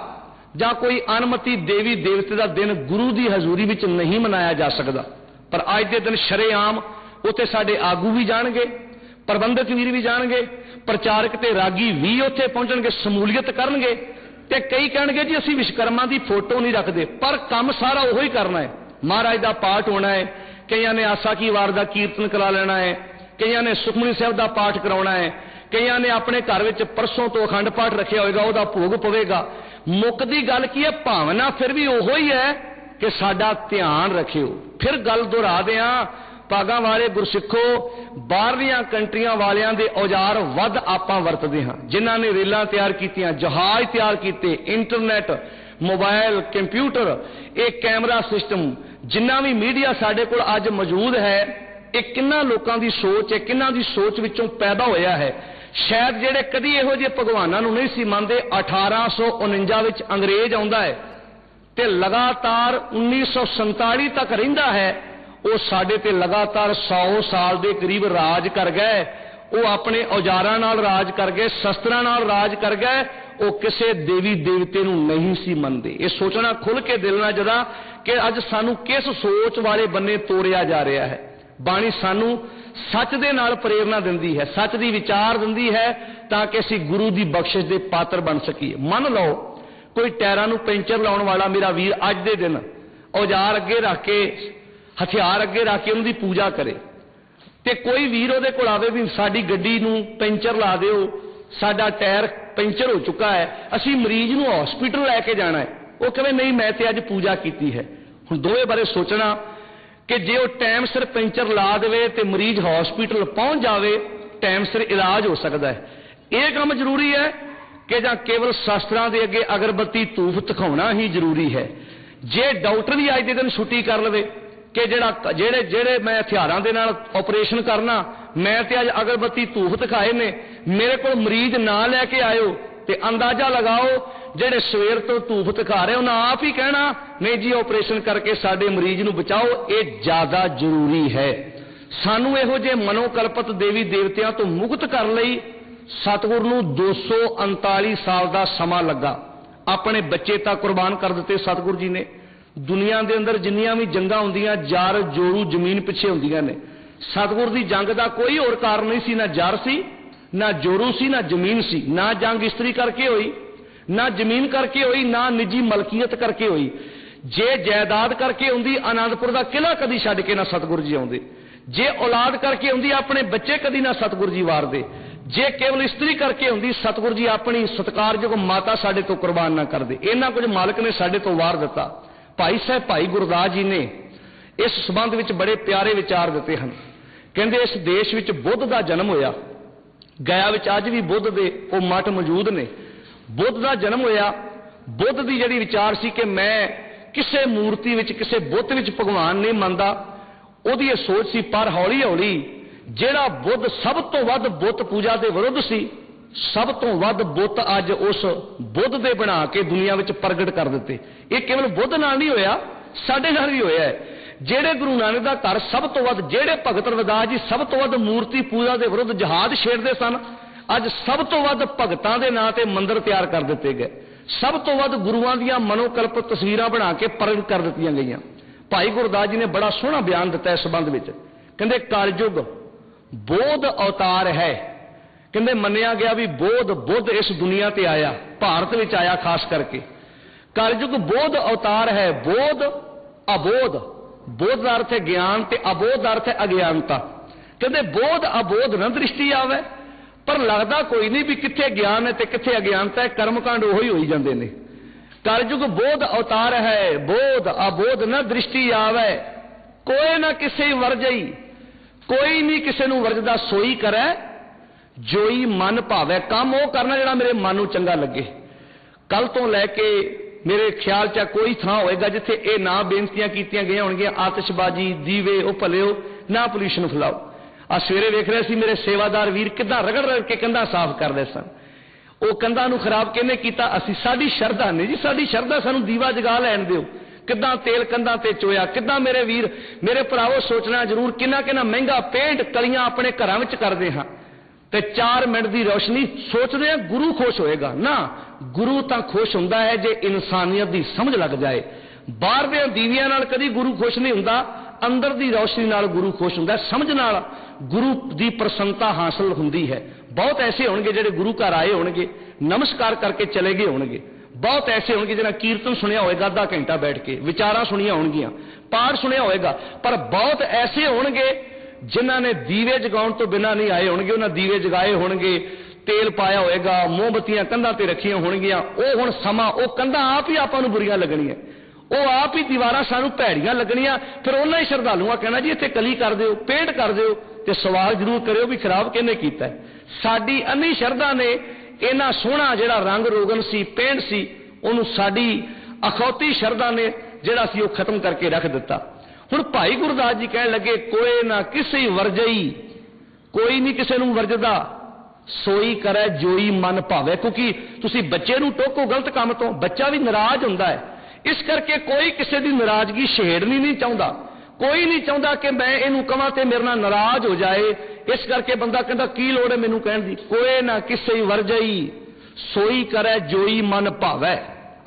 ਜਾਂ ਕੋਈ ਅਨਮਤੀ ਦੇਵੀ ਦੇਵਤੇ ਦਾ ਦਿਨ ਗੁਰੂ ਦੀ ਹਜ਼ੂਰੀ ਵਿੱਚ ਨਹੀਂ ਮਨਾਇਆ ਜਾ ਸਕਦਾ। ਪਰ ਅੱਜ ਦੇ ਦਿਨ ਸ਼ਰੇਆਮ ਉੱਥੇ ਸਾਡੇ ਆਗੂ ਵੀ ਜਾਣਗੇ, ਪ੍ਰਬੰਧਕ ਵੀਰ ਵੀ ਜਾਣਗੇ, ਪ੍ਰਚਾਰਕ ਤੇ ਰਾਗੀ ਵੀ ਉੱਥੇ ਪਹੁੰਚਣਗੇ, ਸਮੂਲੀਅਤ ਕਰਨਗੇ। ਤੇ ਕਈ ਕਹਿਣਗੇ ਜੀ ਅਸੀਂ ਵਿਸ਼ਕਰਮਾ ਦੀ ਫੋਟੋ ਨਹੀਂ ਰੱਖਦੇ ਪਰ ਕੰਮ ਸਾਰਾ ਉਹੋ ਹੀ ਕਰਨਾ ਹੈ ਮਹਾਰਾਜ ਦਾ ਪਾਠ ਹੋਣਾ ਹੈ ਕਈਆਂ ਨੇ ਆਸਾ ਕੀ ਵਾਰ ਦਾ ਕੀਰਤਨ ਕਰਾ ਲੈਣਾ ਹੈ ਕਈਆਂ ਨੇ ਸੁਖਮਨੀ ਸਾਹਿਬ ਦਾ ਪਾਠ ਕਰਾਉਣਾ ਹੈ ਕਈਆਂ ਨੇ ਆਪਣੇ ਘਰ ਵਿੱਚ ਪਰਸੋਂ ਤੋਂ ਅਖੰਡ ਪਾਠ ਰੱਖਿਆ ਹੋਵੇਗਾ ਉਹਦਾ ਭੋਗ ਪਵੇਗਾ ਮੁੱਕ ਦੀ ਗੱਲ ਕੀ ਹੈ ਭਾਵਨਾ ਫਿਰ ਵੀ ਉਹੋ ਹੀ ਹੈ ਕਿ ਸਾਡਾ ਧਿਆਨ ਰੱਖਿਓ ਫਿਰ ਗੱਲ ਦੁਹਰਾ ਦਿਆਂ ਭਾਗਾਂ ਵਾਲੇ ਗੁਰਸਿੱਖੋ, ਬਾਹਰਲੀਆਂ ਕੰਟਰੀਆਂ ਵਾਲਿਆਂ ਦੇ ਔਜ਼ਾਰ ਵੱਧ ਆਪਾਂ ਵਰਤਦੇ ਹਾਂ। ਜਿਨ੍ਹਾਂ ਨੇ ਰੇਲਾਂ ਤਿਆਰ ਕੀਤੀਆਂ, ਜਹਾਜ਼ ਤਿਆਰ ਕੀਤੇ ਇੰਟਰਨੈਟ ਮੋਬਾਈਲ ਕੰਪਿਊਟਰ ਇਹ ਕੈਮਰਾ ਸਿਸਟਮ ਜਿੰਨਾ ਵੀ ਮੀਡੀਆ ਸਾਡੇ ਕੋਲ ਅੱਜ ਮੌਜੂਦ ਹੈ, ਇਹ ਕਿੰਨਾ ਲੋਕਾਂ ਦੀ ਸੋਚ ਹੈ, ਕਿੰਨਾ ਦੀ ਸੋਚ ਵਿੱਚੋਂ ਪੈਦਾ ਹੋਇਆ ਹੈ। ਸ਼ਾਇਦ ਜਿਹੜੇ ਕਦੀ ਇਹੋ ਜਿਹੇ ਭਗਵਾਨਾਂ ਨੂੰ ਨਹੀਂ ਸੀ ਮੰਨਦੇ 1849 ਵਿੱਚ ਅੰਗਰੇਜ਼ ਆਉਂਦਾ ਹੈ ਤੇ ਲਗਾਤਾਰ 1947 ਤੱਕ ਰਹਿੰਦਾ ਹੈ ਉਹ ਸਾਡੇ ਤੇ ਲਗਾਤਾਰ 100 ਸਾਲ ਦੇ ਕਰੀਬ ਰਾਜ ਕਰ ਗਏ। ਉਹ ਆਪਣੇ ਔਜ਼ਾਰਾਂ ਨਾਲ ਰਾਜ ਕਰ ਗਏ, ਸ਼ਸਤਰਾਂ ਨਾਲ ਰਾਜ ਕਰ ਗਏ। ਉਹ ਕਿਸੇ ਦੇਵੀ ਦੇਵਤੇ ਨੂੰ ਨਹੀਂ ਸੀ ਮੰਨਦੇ। ਇਹ ਸੋਚਣਾ ਖੁੱਲ ਕੇ ਦਿਲ ਨਾਲ ਜਦਾ ਕਿ ਅੱਜ ਸਾਨੂੰ ਕਿਸ ਸੋਚ ਵਾਲੇ ਬੰਨੇ ਤੋਰਿਆ ਜਾ ਰਿਹਾ ਹੈ। ਬਾਣੀ ਸਾਨੂੰ ਸੱਚ ਦੇ ਨਾਲ ਪ੍ਰੇਰਣਾ ਦਿੰਦੀ ਹੈ, ਸੱਚ ਦੀ ਵਿਚਾਰ ਦਿੰਦੀ ਹੈ ਤਾਂ ਕਿ ਅਸੀਂ ਗੁਰੂ ਦੀ ਬਖਸ਼ਿਸ਼ ਦੇ ਪਾਤਰ ਬਣ ਸਕੀਏ। ਮੰਨ ਲਓ, ਕੋਈ ਟਾਇਰਾਂ ਨੂੰ ਪੈਂਚਰ ਲਾਉਣ ਵਾਲਾ ਮੇਰਾ ਵੀਰ ਅੱਜ ਦੇ ਦਿਨ ਔਜ਼ਾਰ ਅੱਗੇ ਰੱਖ ਕੇ ਹਥਿਆਰ ਅੱਗੇ ਰੱਖ ਕੇ ਉਹਨਾਂ ਦੀ ਪੂਜਾ ਕਰੇ। ਤੇ ਕੋਈ ਵੀਰ ਉਹਦੇ ਕੋਲ ਆਵੇ ਵੀ ਸਾਡੀ ਗੱਡੀ ਨੂੰ ਪੈਂਚਰ ਲਾ ਦਿਓ, ਸਾਡਾ ਟਾਇਰ ਪੈਂਚਰ ਹੋ ਚੁੱਕਾ ਹੈ, ਅਸੀਂ ਮਰੀਜ਼ ਨੂੰ ਹਸਪੀਟਲ ਲੈ ਕੇ ਜਾਣਾ ਹੈ। ਉਹ ਕਹੇ, ਨਹੀਂ, ਮੈਂ ਤੇ ਅੱਜ ਪੂਜਾ ਕੀਤੀ ਹੈ। ਹੁਣ ਦੋਵੇਂ ਬਾਰੇ ਸੋਚਣਾ ਕਿ ਜੇ ਉਹ ਟਾਈਮ ਸਿਰ ਪੈਂਚਰ ਲਾ ਦੇਵੇ ਤੇ ਮਰੀਜ਼ ਹਸਪੀਟਲ ਪਹੁੰਚ ਜਾਵੇ ਟਾਈਮ ਸਿਰ ਇਲਾਜ ਹੋ ਸਕਦਾ ਹੈ। ਇਹ ਕੰਮ ਜ਼ਰੂਰੀ ਹੈ ਕਿ ਜਾਂ ਕੇਵਲ ਸ਼ਾਸਤਰਾਂ ਦੇ ਅੱਗੇ ਅਗਰਬੱਤੀ ਧੂਫ ਦਿਖਾਉਣਾ ਹੀ ਜ਼ਰੂਰੀ ਹੈ। ਜੇ ਡਾਕਟਰ ਵੀ ਅੱਜ ਦੇ ਦਿਨ ਛੁੱਟੀ ਕਰ ਲਵੇ ਕਿ ਜਿਹੜਾ ਜਿਹੜੇ ਜਿਹੜੇ ਮੈਂ ਹਥਿਆਰਾਂ ਦੇ ਨਾਲ ਆਪਰੇਸ਼ਨ ਕਰਨਾ, ਮੈਂ ਤੇ ਅੱਜ ਅਗਰਬੱਤੀ ਧੂਫ ਦਿਖਾਏ ਨੇ, ਮੇਰੇ ਕੋਲ ਮਰੀਜ਼ ਨਾ ਲੈ ਕੇ ਆਇਓ ਤੇ ਅੰਦਾਜ਼ਾ ਲਗਾਓ, ਜਿਹੜੇ ਸਵੇਰ ਤੋਂ ਧੂਫ ਦਿਖਾ ਰਹੇ, ਉਹਨਾਂ ਆਪ ਹੀ ਕਹਿਣਾ, ਨਹੀਂ ਜੀ ਆਪਰੇਸ਼ਨ ਕਰਕੇ ਸਾਡੇ ਮਰੀਜ਼ ਨੂੰ ਬਚਾਓ, ਇਹ ਜ਼ਿਆਦਾ ਜ਼ਰੂਰੀ ਹੈ। ਸਾਨੂੰ ਇਹੋ ਜਿਹੇ ਮਨੋਕਲਪਤ ਦੇਵੀ ਦੇਵਤਿਆਂ ਤੋਂ ਮੁਕਤ ਕਰਨ ਲਈ ਸਤਿਗੁਰ ਨੂੰ 239 ਸਾਲ ਦਾ ਸਮਾਂ ਲੱਗਾ। ਆਪਣੇ ਬੱਚੇ ਤਾਂ ਕੁਰਬਾਨ ਕਰ ਦਿੱਤੇ ਸਤਿਗੁਰ ਜੀ ਨੇ। ਦੁਨੀਆ ਦੇ ਅੰਦਰ ਜਿੰਨੀਆਂ ਵੀ ਜੰਗਾਂ ਹੁੰਦੀਆਂ, ਜਰ, ਜੋਰੂ, ਜ਼ਮੀਨ ਪਿੱਛੇ ਹੁੰਦੀਆਂ ਨੇ। ਸਤਿਗੁਰ ਦੀ ਜੰਗ ਦਾ ਕੋਈ ਹੋਰ ਕਾਰਨ ਨਹੀਂ ਸੀ, ਨਾ ਜਾਰ ਸੀ, ਨਾ ਜੋਰੂ ਸੀ, ਨਾ ਜ਼ਮੀਨ ਸੀ। ਨਾ ਜੰਗ ਇਸਤਰੀ ਕਰਕੇ ਹੋਈ, ਨਾ ਜ਼ਮੀਨ ਕਰਕੇ ਹੋਈ, ਨਾ ਨਿੱਜੀ ਮਲਕੀਅਤ ਕਰਕੇ ਹੋਈ। ਜੇ ਜਾਇਦਾਦ ਕਰਕੇ ਹੁੰਦੀ, ਆਨੰਦਪੁਰ ਦਾ ਕਿਲਾ ਕਦੀ ਛੱਡ ਕੇ ਨਾ ਸਤਿਗੁਰ ਜੀ ਆਉਂਦੇ। ਜੇ ਔਲਾਦ ਕਰਕੇ ਹੁੰਦੀ, ਆਪਣੇ ਬੱਚੇ ਕਦੀ ਨਾ ਸਤਿਗੁਰ ਜੀ ਵਾਰਦੇ। ਜੇ ਕੇਵਲ ਇਸਤਰੀ ਕਰਕੇ ਹੁੰਦੀ, ਸਤਿਗੁਰ ਜੀ ਆਪਣੀ ਸਤਕਾਰਯੋਗ ਮਾਤਾ ਸਾਡੇ ਤੋਂ ਕੁਰਬਾਨ ਨਾ ਕਰਦੇ। ਇਹਨਾਂ ਕੁਝ ਮਾਲਕ ਨੇ ਸਾਡੇ ਤੋਂ ਵਾਰ ਦਿੱਤਾ। ਭਾਈ ਸਾਹਿਬ, ਭਾਈ ਗੁਰਦਾਸ ਜੀ ਨੇ ਇਸ ਸਬੰਧ ਵਿੱਚ ਬੜੇ ਪਿਆਰੇ ਵਿਚਾਰ ਦਿੱਤੇ ਹਨ। ਕਹਿੰਦੇ ਇਸ ਦੇਸ਼ ਵਿੱਚ ਬੁੱਧ ਦਾ ਜਨਮ ਹੋਇਆ। ਗਿਆ ਵਿੱਚ ਅੱਜ ਵੀ ਬੁੱਧ ਦੇ ਉਹ ਮਠ ਮੌਜੂਦ ਨੇ। ਬੁੱਧ ਦਾ ਜਨਮ ਹੋਇਆ। ਬੁੱਧ ਦੀ ਜਿਹੜੀ ਵਿਚਾਰ ਸੀ ਕਿ ਮੈਂ ਕਿਸੇ ਮੂਰਤੀ ਵਿੱਚ, ਕਿਸੇ ਬੁੱਤ ਵਿੱਚ ਭਗਵਾਨ ਨਹੀਂ ਮੰਨਦਾ, ਉਹਦੀ ਇਹ ਸੋਚ ਸੀ, ਪਰ ਹੌਲੀ ਹੌਲੀ ਜਿਹੜਾ ਬੁੱਧ ਸਭ ਤੋਂ ਵੱਧ ਬੁੱਤ ਪੂਜਾ ਦੇ ਵਿਰੁੱਧ ਸੀ ਸਭ ਤੋਂ ਵੱਧ ਬੁੱਤ ਅੱਜ ਉਸ ਬੁੱਧ ਦੇ ਬਣਾ ਕੇ ਦੁਨੀਆ ਵਿੱਚ ਪ੍ਰਗਟ ਕਰ ਦਿੱਤੇ। ਇਹ ਕੇਵਲ ਬੁੱਧ ਨਾਲ ਨਹੀਂ ਹੋਇਆ, ਸਾਡੇ ਨਾਲ ਵੀ ਹੋਇਆ ਹੈ। ਜਿਹੜੇ ਗੁਰੂ ਨਾਨਕ ਦਾ ਘਰ ਸਭ ਤੋਂ ਵੱਧ, ਜਿਹੜੇ ਭਗਤ ਰਵਿਦਾਸ ਜੀ ਸਭ ਤੋਂ ਵੱਧ ਮੂਰਤੀ ਪੂਜਾ ਦੇ ਵਿਰੁੱਧ ਜਹਾਦ ਛੇੜਦੇ ਸਨ, ਅੱਜ ਸਭ ਤੋਂ ਵੱਧ ਭਗਤਾਂ ਦੇ ਨਾਂ ਤੇ ਮੰਦਿਰ ਤਿਆਰ ਕਰ ਦਿੱਤੇ ਗਏ। ਸਭ ਤੋਂ ਵੱਧ ਗੁਰੂਆਂ ਦੀਆਂ ਮਨੋਕਲਪ ਤਸਵੀਰਾਂ ਬਣਾ ਕੇ ਪ੍ਰਗਟ ਕਰ ਦਿੱਤੀਆਂ ਗਈਆਂ। ਭਾਈ ਗੁਰਦਾਸ ਜੀ ਨੇ ਬੜਾ ਸੋਹਣਾ ਬਿਆਨ ਦਿੱਤਾ ਇਸ ਸੰਬੰਧ ਵਿੱਚ। ਕਹਿੰਦੇ, ਕਲਯੁਗ, ਬੋਧ ਅਵਤਾਰ ਹੈ। ਕਹਿੰਦੇ ਮੰਨਿਆ ਗਿਆ ਵੀ ਬੋਧ, ਬੁੱਧ ਇਸ ਦੁਨੀਆ ਤੇ ਆਇਆ, ਭਾਰਤ ਵਿੱਚ ਆਇਆ ਖਾਸ ਕਰਕੇ। ਕਲਯੁਗ ਬੋਧ ਅਵਤਾਰ ਹੈ, ਬੋਧ ਅਬੋਧ। ਬੋਧ ਦਾ ਅਰਥ ਹੈ ਗਿਆਨ ਤੇ ਅਬੋਧ ਦਾ ਅਰਥ ਹੈ ਅਗਿਆਨਤਾ। ਕਹਿੰਦੇ ਬੋਧ, ਅਬੋਧ ਨਾ ਦ੍ਰਿਸ਼ਟੀ ਆਵੇ, ਪਰ ਲੱਗਦਾ ਕੋਈ ਨਹੀਂ ਵੀ ਕਿੱਥੇ ਗਿਆਨ ਹੈ ਤੇ ਕਿੱਥੇ ਅਗਿਆਨਤਾ ਹੈ, ਕਰਮਕਾਂਡ ਉਹੀ ਹੋਈ ਜਾਂਦੇ ਨੇ। ਕਲਯੁਗ ਬੋਧ ਅਵਤਾਰ ਹੈ, ਬੋਧ ਅਬੋਧ ਨਾ ਦ੍ਰਿਸ਼ਟੀ ਆਵੇ, ਕੋਈ ਨਾ ਕਿਸੇ ਵਰਜਈ, ਕੋਈ ਨਹੀਂ ਕਿਸੇ ਨੂੰ ਵਰਜਦਾ ਸੋਈ ਕਰੇ ਜੋਈ ਮਨ ਭਾਵੇ, ਕੰਮ ਉਹ ਕਰਨਾ ਜਿਹੜਾ ਮੇਰੇ ਮਨ ਨੂੰ ਚੰਗਾ ਲੱਗੇ। ਕੱਲ ਤੋਂ ਲੈ ਕੇ ਮੇਰੇ ਖਿਆਲ 'ਚ ਕੋਈ ਥਾਂ ਹੋਏਗਾ ਜਿੱਥੇ ਇਹ ਨਾ ਬੇਨਤੀਆਂ ਕੀਤੀਆਂ ਗਈਆਂ ਹੋਣਗੀਆਂ, ਆਤਿਸ਼ਬਾਜ਼ੀ, ਦੀਵੇ, ਉਹ ਭਲਿਓ, ਨਾ ਪੋਲੂਸ਼ਨ ਫਲਾਓ। ਆ ਸਵੇਰੇ ਵੇਖ ਰਿਹਾ ਸੀ ਮੇਰੇ ਸੇਵਾਦਾਰ ਵੀਰ ਕਿੱਦਾਂ ਰਗੜ ਰਗੜ ਕੇ ਕੰਧਾਂ ਸਾਫ਼ ਕਰਦੇ ਸਨ। ਉਹ ਕੰਧਾਂ ਨੂੰ ਖਰਾਬ ਕਿਹਨੇ ਕੀਤਾ? ਅਸੀਂ, ਸਾਡੀ ਸ਼ਰਧਾ ਨਹੀਂ ਜੀ, ਸਾਡੀ ਸ਼ਰਧਾ ਸਾਨੂੰ ਦੀਵਾ ਜਗਾ ਲੈਣ ਦਿਓ। ਕਿੱਦਾਂ ਤੇਲ ਕੰਧਾਂ ਤੇ ਚੋਇਆ, ਕਿੱਦਾਂ ਮੇਰੇ ਵੀਰ, ਮੇਰੇ ਭਰਾਵੋ ਸੋਚਣਾ ਜ਼ਰੂਰ ਕਿੰਨਾ ਕਿੰਨਾ ਮਹਿੰਗਾ ਪੇਂਟ ਕਲੀਆਂ ਆਪਣੇ ਘਰਾਂ ਵਿੱਚ ਕਰਦੇ ਹਾਂ। ਤੇ 4 ਮਿੰਟ ਦੀ ਰੋਸ਼ਨੀ ਸੋਚਦੇ ਆ ਗੁਰੂ ਖੁਸ਼ ਹੋਏਗਾ। ਨਾ, ਗੁਰੂ ਤਾਂ ਖੁਸ਼ ਹੁੰਦਾ ਹੈ ਜੇ ਇਨਸਾਨੀਅਤ ਦੀ ਸਮਝ ਲੱਗ ਜਾਏ। ਬਾਹਰ ਦੇ ਦੀਵਿਆਂ ਨਾਲ ਕਦੀ ਗੁਰੂ ਖੁਸ਼ ਨਹੀਂ ਹੁੰਦਾ, ਅੰਦਰ ਦੀ ਰੌਸ਼ਨੀ ਨਾਲ ਗੁਰੂ ਖੁਸ਼ ਹੁੰਦਾ ਸਮਝ ਨਾਲ ਗੁਰੂ ਦੀ ਪ੍ਰਸੰਨਤਾ ਹਾਸਲ ਹੁੰਦੀ ਹੈ। ਬਹੁਤ ਐਸੇ ਹੋਣਗੇ ਜਿਹੜੇ ਗੁਰੂ ਘਰ ਆਏ ਹੋਣਗੇ, ਨਮਸਕਾਰ ਕਰਕੇ ਚਲੇ ਗਏ ਹੋਣਗੇ। ਬਹੁਤ ਐਸੇ ਹੋਣਗੇ ਜਿਹਨਾਂ ਕੀਰਤਨ ਸੁਣਿਆ ਹੋਏਗਾ ਅੱਧਾ ਘੰਟਾ ਬੈਠ ਕੇ, ਵਿਚਾਰਾਂ ਸੁਣੀਆਂ ਹੋਣਗੀਆਂ, ਪਾਠ ਸੁਣਿਆ ਹੋਏਗਾ। ਪਰ ਬਹੁਤ ਐਸੇ ਹੋਣਗੇ ਜਿਨ੍ਹਾਂ ਨੇ ਦੀਵੇ ਜਗਾਉਣ ਤੋਂ ਬਿਨਾਂ ਨਹੀਂ ਆਏ ਹੋਣਗੇ, ਉਹਨਾਂ ਦੀਵੇ ਜਗਾਏ ਹੋਣਗੇ, ਤੇਲ ਪਾਇਆ ਹੋਏਗਾ ਮੋਮਬਤੀਆਂ ਕੰਧਾਂ ਤੇ ਰੱਖੀਆਂ ਹੋਣਗੀਆਂ, ਉਹ ਹੁਣ ਸਮਾਂ, ਉਹ ਕੰਧਾਂ ਆਪ ਹੀ ਆਪਾਂ ਨੂੰ ਬੁਰੀਆਂ ਲੱਗਣੀਆਂ। ਉਹ ਆਪ ਹੀ ਦੀਵਾਰਾਂ ਸਾਨੂੰ ਭੈੜੀਆਂ ਲੱਗਣੀਆਂ, ਫਿਰ ਉਹਨਾਂ ਹੀ ਸ਼ਰਧਾਲੂਆਂ ਕਹਿਣਾ ਜੀ, ਇੱਥੇ ਕਲੀ ਕਰ ਦਿਓ, ਪੇਂਟ ਕਰ ਦਿਓ, ਤੇ ਸਵਾਲ ਜ਼ਰੂਰ ਕਰਿਓ ਵੀ ਖਰਾਬ ਕਿਹਨੇ ਕੀਤਾ ਸਾਡੀ ਅੰਨੀ ਸ਼ਰਧਾ ਨੇ ਇਹਨਾਂ ਸੋਹਣਾ ਜਿਹੜਾ ਰੰਗ ਰੋਗਨ ਸੀ, ਪੇਂਟ ਸੀ, ਉਹਨੂੰ ਸਾਡੀ ਅਖੌਤੀ ਸ਼ਰਧਾ ਨੇ ਜਿਹੜਾ ਸੀ ਉਹ ਖਤਮ ਕਰਕੇ ਰੱਖ ਦਿੱਤਾ। ਹੁਣ ਭਾਈ ਗੁਰਦਾਸ ਜੀ ਕਹਿਣ ਲੱਗੇ ਕੋਏ ਨਾ ਕਿਸੇ ਵਰਜਈ, ਕੋਈ ਨਹੀਂ ਕਿਸੇ ਨੂੰ ਵਰਜਦਾ। ਸੋਈ ਕਰੈ, ਜੋਈ ਮਨ ਭਾਵੇ। ਕਿਉਂਕਿ ਤੁਸੀਂ ਬੱਚੇ ਨੂੰ ਟੋਕੋ ਗਲਤ ਕੰਮ ਤੋਂ, ਬੱਚਾ ਵੀ ਨਾਰਾਜ਼ ਹੁੰਦਾ ਹੈ। ਇਸ ਕਰਕੇ ਕੋਈ ਕਿਸੇ ਦੀ ਨਾਰਾਜ਼ਗੀ ਛੇੜਨੀ ਨਹੀਂ ਚਾਹੁੰਦਾ। ਕੋਈ ਨਹੀਂ ਚਾਹੁੰਦਾ ਕਿ ਮੈਂ ਇਹਨੂੰ ਕਵਾਂ ਤੇ ਮੇਰੇ ਨਾਲ ਨਾਰਾਜ਼ ਹੋ ਜਾਏ। ਇਸ ਕਰਕੇ ਬੰਦਾ ਕਹਿੰਦਾ, ਕੀ ਲੋੜ ਹੈ ਮੈਨੂੰ ਕਹਿਣ ਦੀ? ਕੋਏ ਨਾ ਕਿਸੇ ਵਰਜਈ, ਸੋਈ ਕਰੈ, ਜੋਈ ਮਨ ਭਾਵੇ।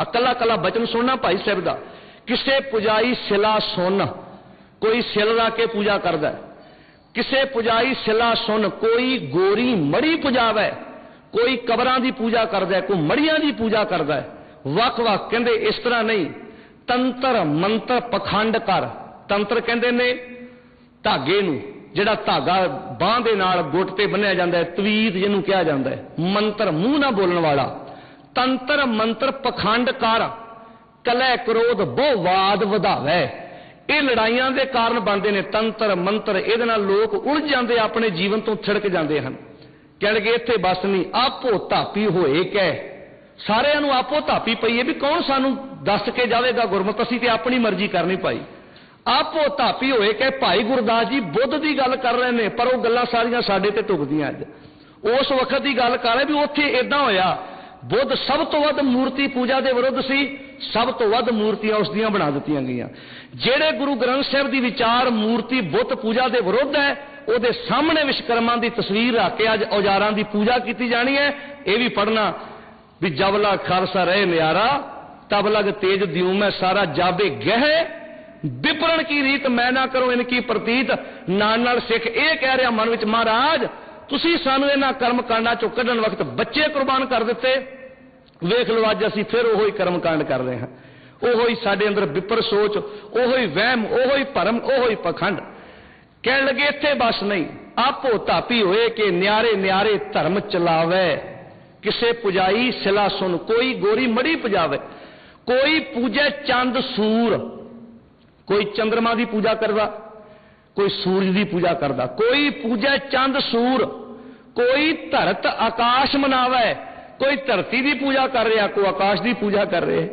ਅਕਲਾ ਕਲਾ ਬਚਨ ਸੁਣਨਾ ਭਾਈ ਸਾਹਿਬ ਦਾ। ਕਿਸੇ ਪੁਜਾਈ ਸਿਲਾ ਸੁਣ। ਕੋਈ ਸਿਲ ਲਾ ਕੇ ਪੂਜਾ ਕਰਦਾ ਕਿਸੇ ਪੁਜਾਈ ਸਿਲਾ ਸੁਣ ਕੋਈ ਗੋਰੀ ਮੜੀ ਪੁਜਾਵੇ, ਕੋਈ ਕਬਰਾਂ ਦੀ ਪੂਜਾ ਕਰਦਾ ਕੋਈ ਮੜੀਆਂ ਦੀ ਪੂਜਾ ਕਰਦਾ ਵੱਖ ਵੱਖ ਕਹਿੰਦੇ ਇਸ ਤਰ੍ਹਾਂ ਨਹੀਂ। ਤੰਤਰ ਮੰਤਰ ਪਖੰਡ ਕਰ। ਤੰਤਰ ਕਹਿੰਦੇ ਨੇ ਧਾਗੇ ਨੂੰ, ਜਿਹੜਾ ਧਾਗਾ ਬਾਹ ਦੇ ਨਾਲ ਗੁੱਟ ਤੇ ਬੰਨਿਆ ਜਾਂਦਾ ਹੈ, ਤਵੀਤ ਜਿਹਨੂੰ ਕਿਹਾ ਜਾਂਦਾ ਹੈ, ਮੰਤਰ ਮੂੰਹ ਨਾਲ ਬੋਲਣ ਵਾਲਾ। ਤੰਤਰ ਮੰਤਰ ਪਖੰਡ ਕਰ। ਕਲੈ ਕ੍ਰੋਧ ਬਹੁ ਵਾਦ ਵਧਾਵੇ। ਇਹ ਲੜਾਈਆਂ ਦੇ ਕਾਰਨ ਬਣਦੇ ਨੇ ਤੰਤਰ, ਮੰਤਰ, ਇਹਦੇ ਨਾਲ ਲੋਕ ਉਲਝ ਜਾਂਦੇ, ਆਪਣੇ ਜੀਵਨ ਤੋਂ ਥਿੜਕ ਜਾਂਦੇ ਹਨ। ਕਹਿਣਗੇ ਇੱਥੇ ਬਸ ਨਹੀਂ, ਆਪੋ ਧਾਪੀ ਹੋਏ ਕਹਿ। ਸਾਰਿਆਂ ਨੂੰ ਆਪੋ ਧਾਪੀ ਪਈ ਹੈ ਵੀ ਕੌਣ ਸਾਨੂੰ ਦੱਸ ਕੇ ਜਾਵੇਗਾ ਗੁਰਮਤਿ? ਅਸੀਂ ਤੇ ਆਪਣੀ ਮਰਜ਼ੀ ਕਰਨੀ ਪਾਈ ਆਪੋ ਧਾਪੀ ਹੋਏ ਕਿ ਭਾਈ ਗੁਰਦਾਸ ਜੀ, ਬੁੱਧ ਦੀ ਗੱਲ ਕਰ ਰਹੇ ਨੇ, ਪਰ ਉਹ ਗੱਲਾਂ ਸਾਰੀਆਂ ਸਾਡੇ ਤੇ ਟੁਕਦੀਆਂ ਅੱਜ। ਉਸ ਵਕਤ ਦੀ ਗੱਲ ਕਰ ਰਹੇ ਵੀ ਉੱਥੇ ਇਦਾਂ ਹੋਇਆ। ਬੁੱਧ ਸਭ ਤੋਂ ਵੱਧ ਮੂਰਤੀ ਪੂਜਾ ਦੇ ਵਿਰੁੱਧ ਸੀ, ਸਭ ਤੋਂ ਵੱਧ ਮੂਰਤੀਆਂ ਉਸ ਦੀਆਂ ਬਣਾ ਦਿੱਤੀਆਂ ਗਈਆਂ। ਜਿਹੜੇ ਗੁਰੂ ਗ੍ਰੰਥ ਸਾਹਿਬ ਦੀ ਵਿਚਾਰ ਮੂਰਤੀ ਬੁੱਤ ਪੂਜਾ ਦੇ ਵਿਰੁੱਧ ਹੈ, ਉਹਦੇ ਸਾਹਮਣੇ ਵਿਸ਼ਕਰਮਾਂ ਦੀ ਤਸਵੀਰ ਰੱਖ ਕੇ ਅੱਜ ਔਜ਼ਾਰਾਂ ਦੀ ਪੂਜਾ ਕੀਤੀ ਜਾਣੀ ਹੈ। ਇਹ ਵੀ ਪੜਨਾ ਵੀ ਜਬਲਾ ਖਾਲਸਾ ਰਹੇ ਨਿਆਰਾ, ਤਬ ਲਗ ਤੇਜ ਦਿਉ ਮੈਂ ਸਾਰਾ ਜਾਬੇ ਗਹਿ। ਵਿਪਰਣ ਕੀ ਰੀਤ ਮੈਂ ਨਾ ਕਰੋ ਇਨਕੀ ਪ੍ਰਤੀਤ। ਨਾਲ ਨਾਲ ਸਿੱਖ ਇਹ ਕਹਿ ਰਿਹਾ ਮਨ ਵਿੱਚ, ਮਹਾਰਾਜ ਤੁਸੀਂ ਸਾਨੂੰ ਇਹਨਾਂ ਕਰਮ ਕਾਂਡਾਂ ਚੋਂ ਕੱਢਣ ਵਕਤ ਬੱਚੇ ਕੁਰਬਾਨ ਕਰ ਦਿੱਤੇ। ਵੇਖ ਲਓ ਅੱਜ ਅਸੀਂ ਫਿਰ ਉਹੋ ਹੀ ਕਰਮ ਕਾਂਡ ਕਰ ਰਹੇ ਹਾਂ। ਉਹੋ ਹੀ ਸਾਡੇ ਅੰਦਰ ਵਿਪਰ ਸੋਚ, ਉਹੋ ਹੀ ਵਹਿਮ, ਉਹੋ ਹੀ ਭਰਮ, ਉਹੋ ਹੀ ਪਖੰਡ। ਕਹਿਣ ਲੱਗੇ, ਇੱਥੇ ਬਸ ਨਹੀਂ। ਆਪੋ ਧਾਪੀ ਹੋਏ ਕਿ ਨਿਆਰੇ ਨਿਆਰੇ ਧਰਮ ਚਲਾਵੇ। ਕਿਸੇ ਪੁਜਾਈ ਸਿਲਾ ਸੁਨ, ਕੋਈ ਗੋਰੀ ਮੜੀ ਪੁਜਾਵੇ। ਕੋਈ ਪੂਜੇ ਚੰਦ ਸੂਰ। ਕੋਈ ਚੰ드ਰਮਾ ਦੀ ਪੂਜਾ ਕਰਦਾ, ਕੋਈ ਸੂਰਜ ਦੀ ਪੂਜਾ ਕਰਦਾ। ਕੋਈ ਪੂਜੇ ਚੰਦ ਸੂਰ। ਕੋਈ ਧਰਤ ਆਕਾਸ਼ ਮਨਾਵੇ, ਕੋਈ ਧਰਤੀ ਦੀ ਪੂਜਾ ਕਰ ਰਿਹਾ, ਕੋਈ ਆਕਾਸ਼ ਦੀ ਪੂਜਾ ਕਰ ਰਿਹਾ।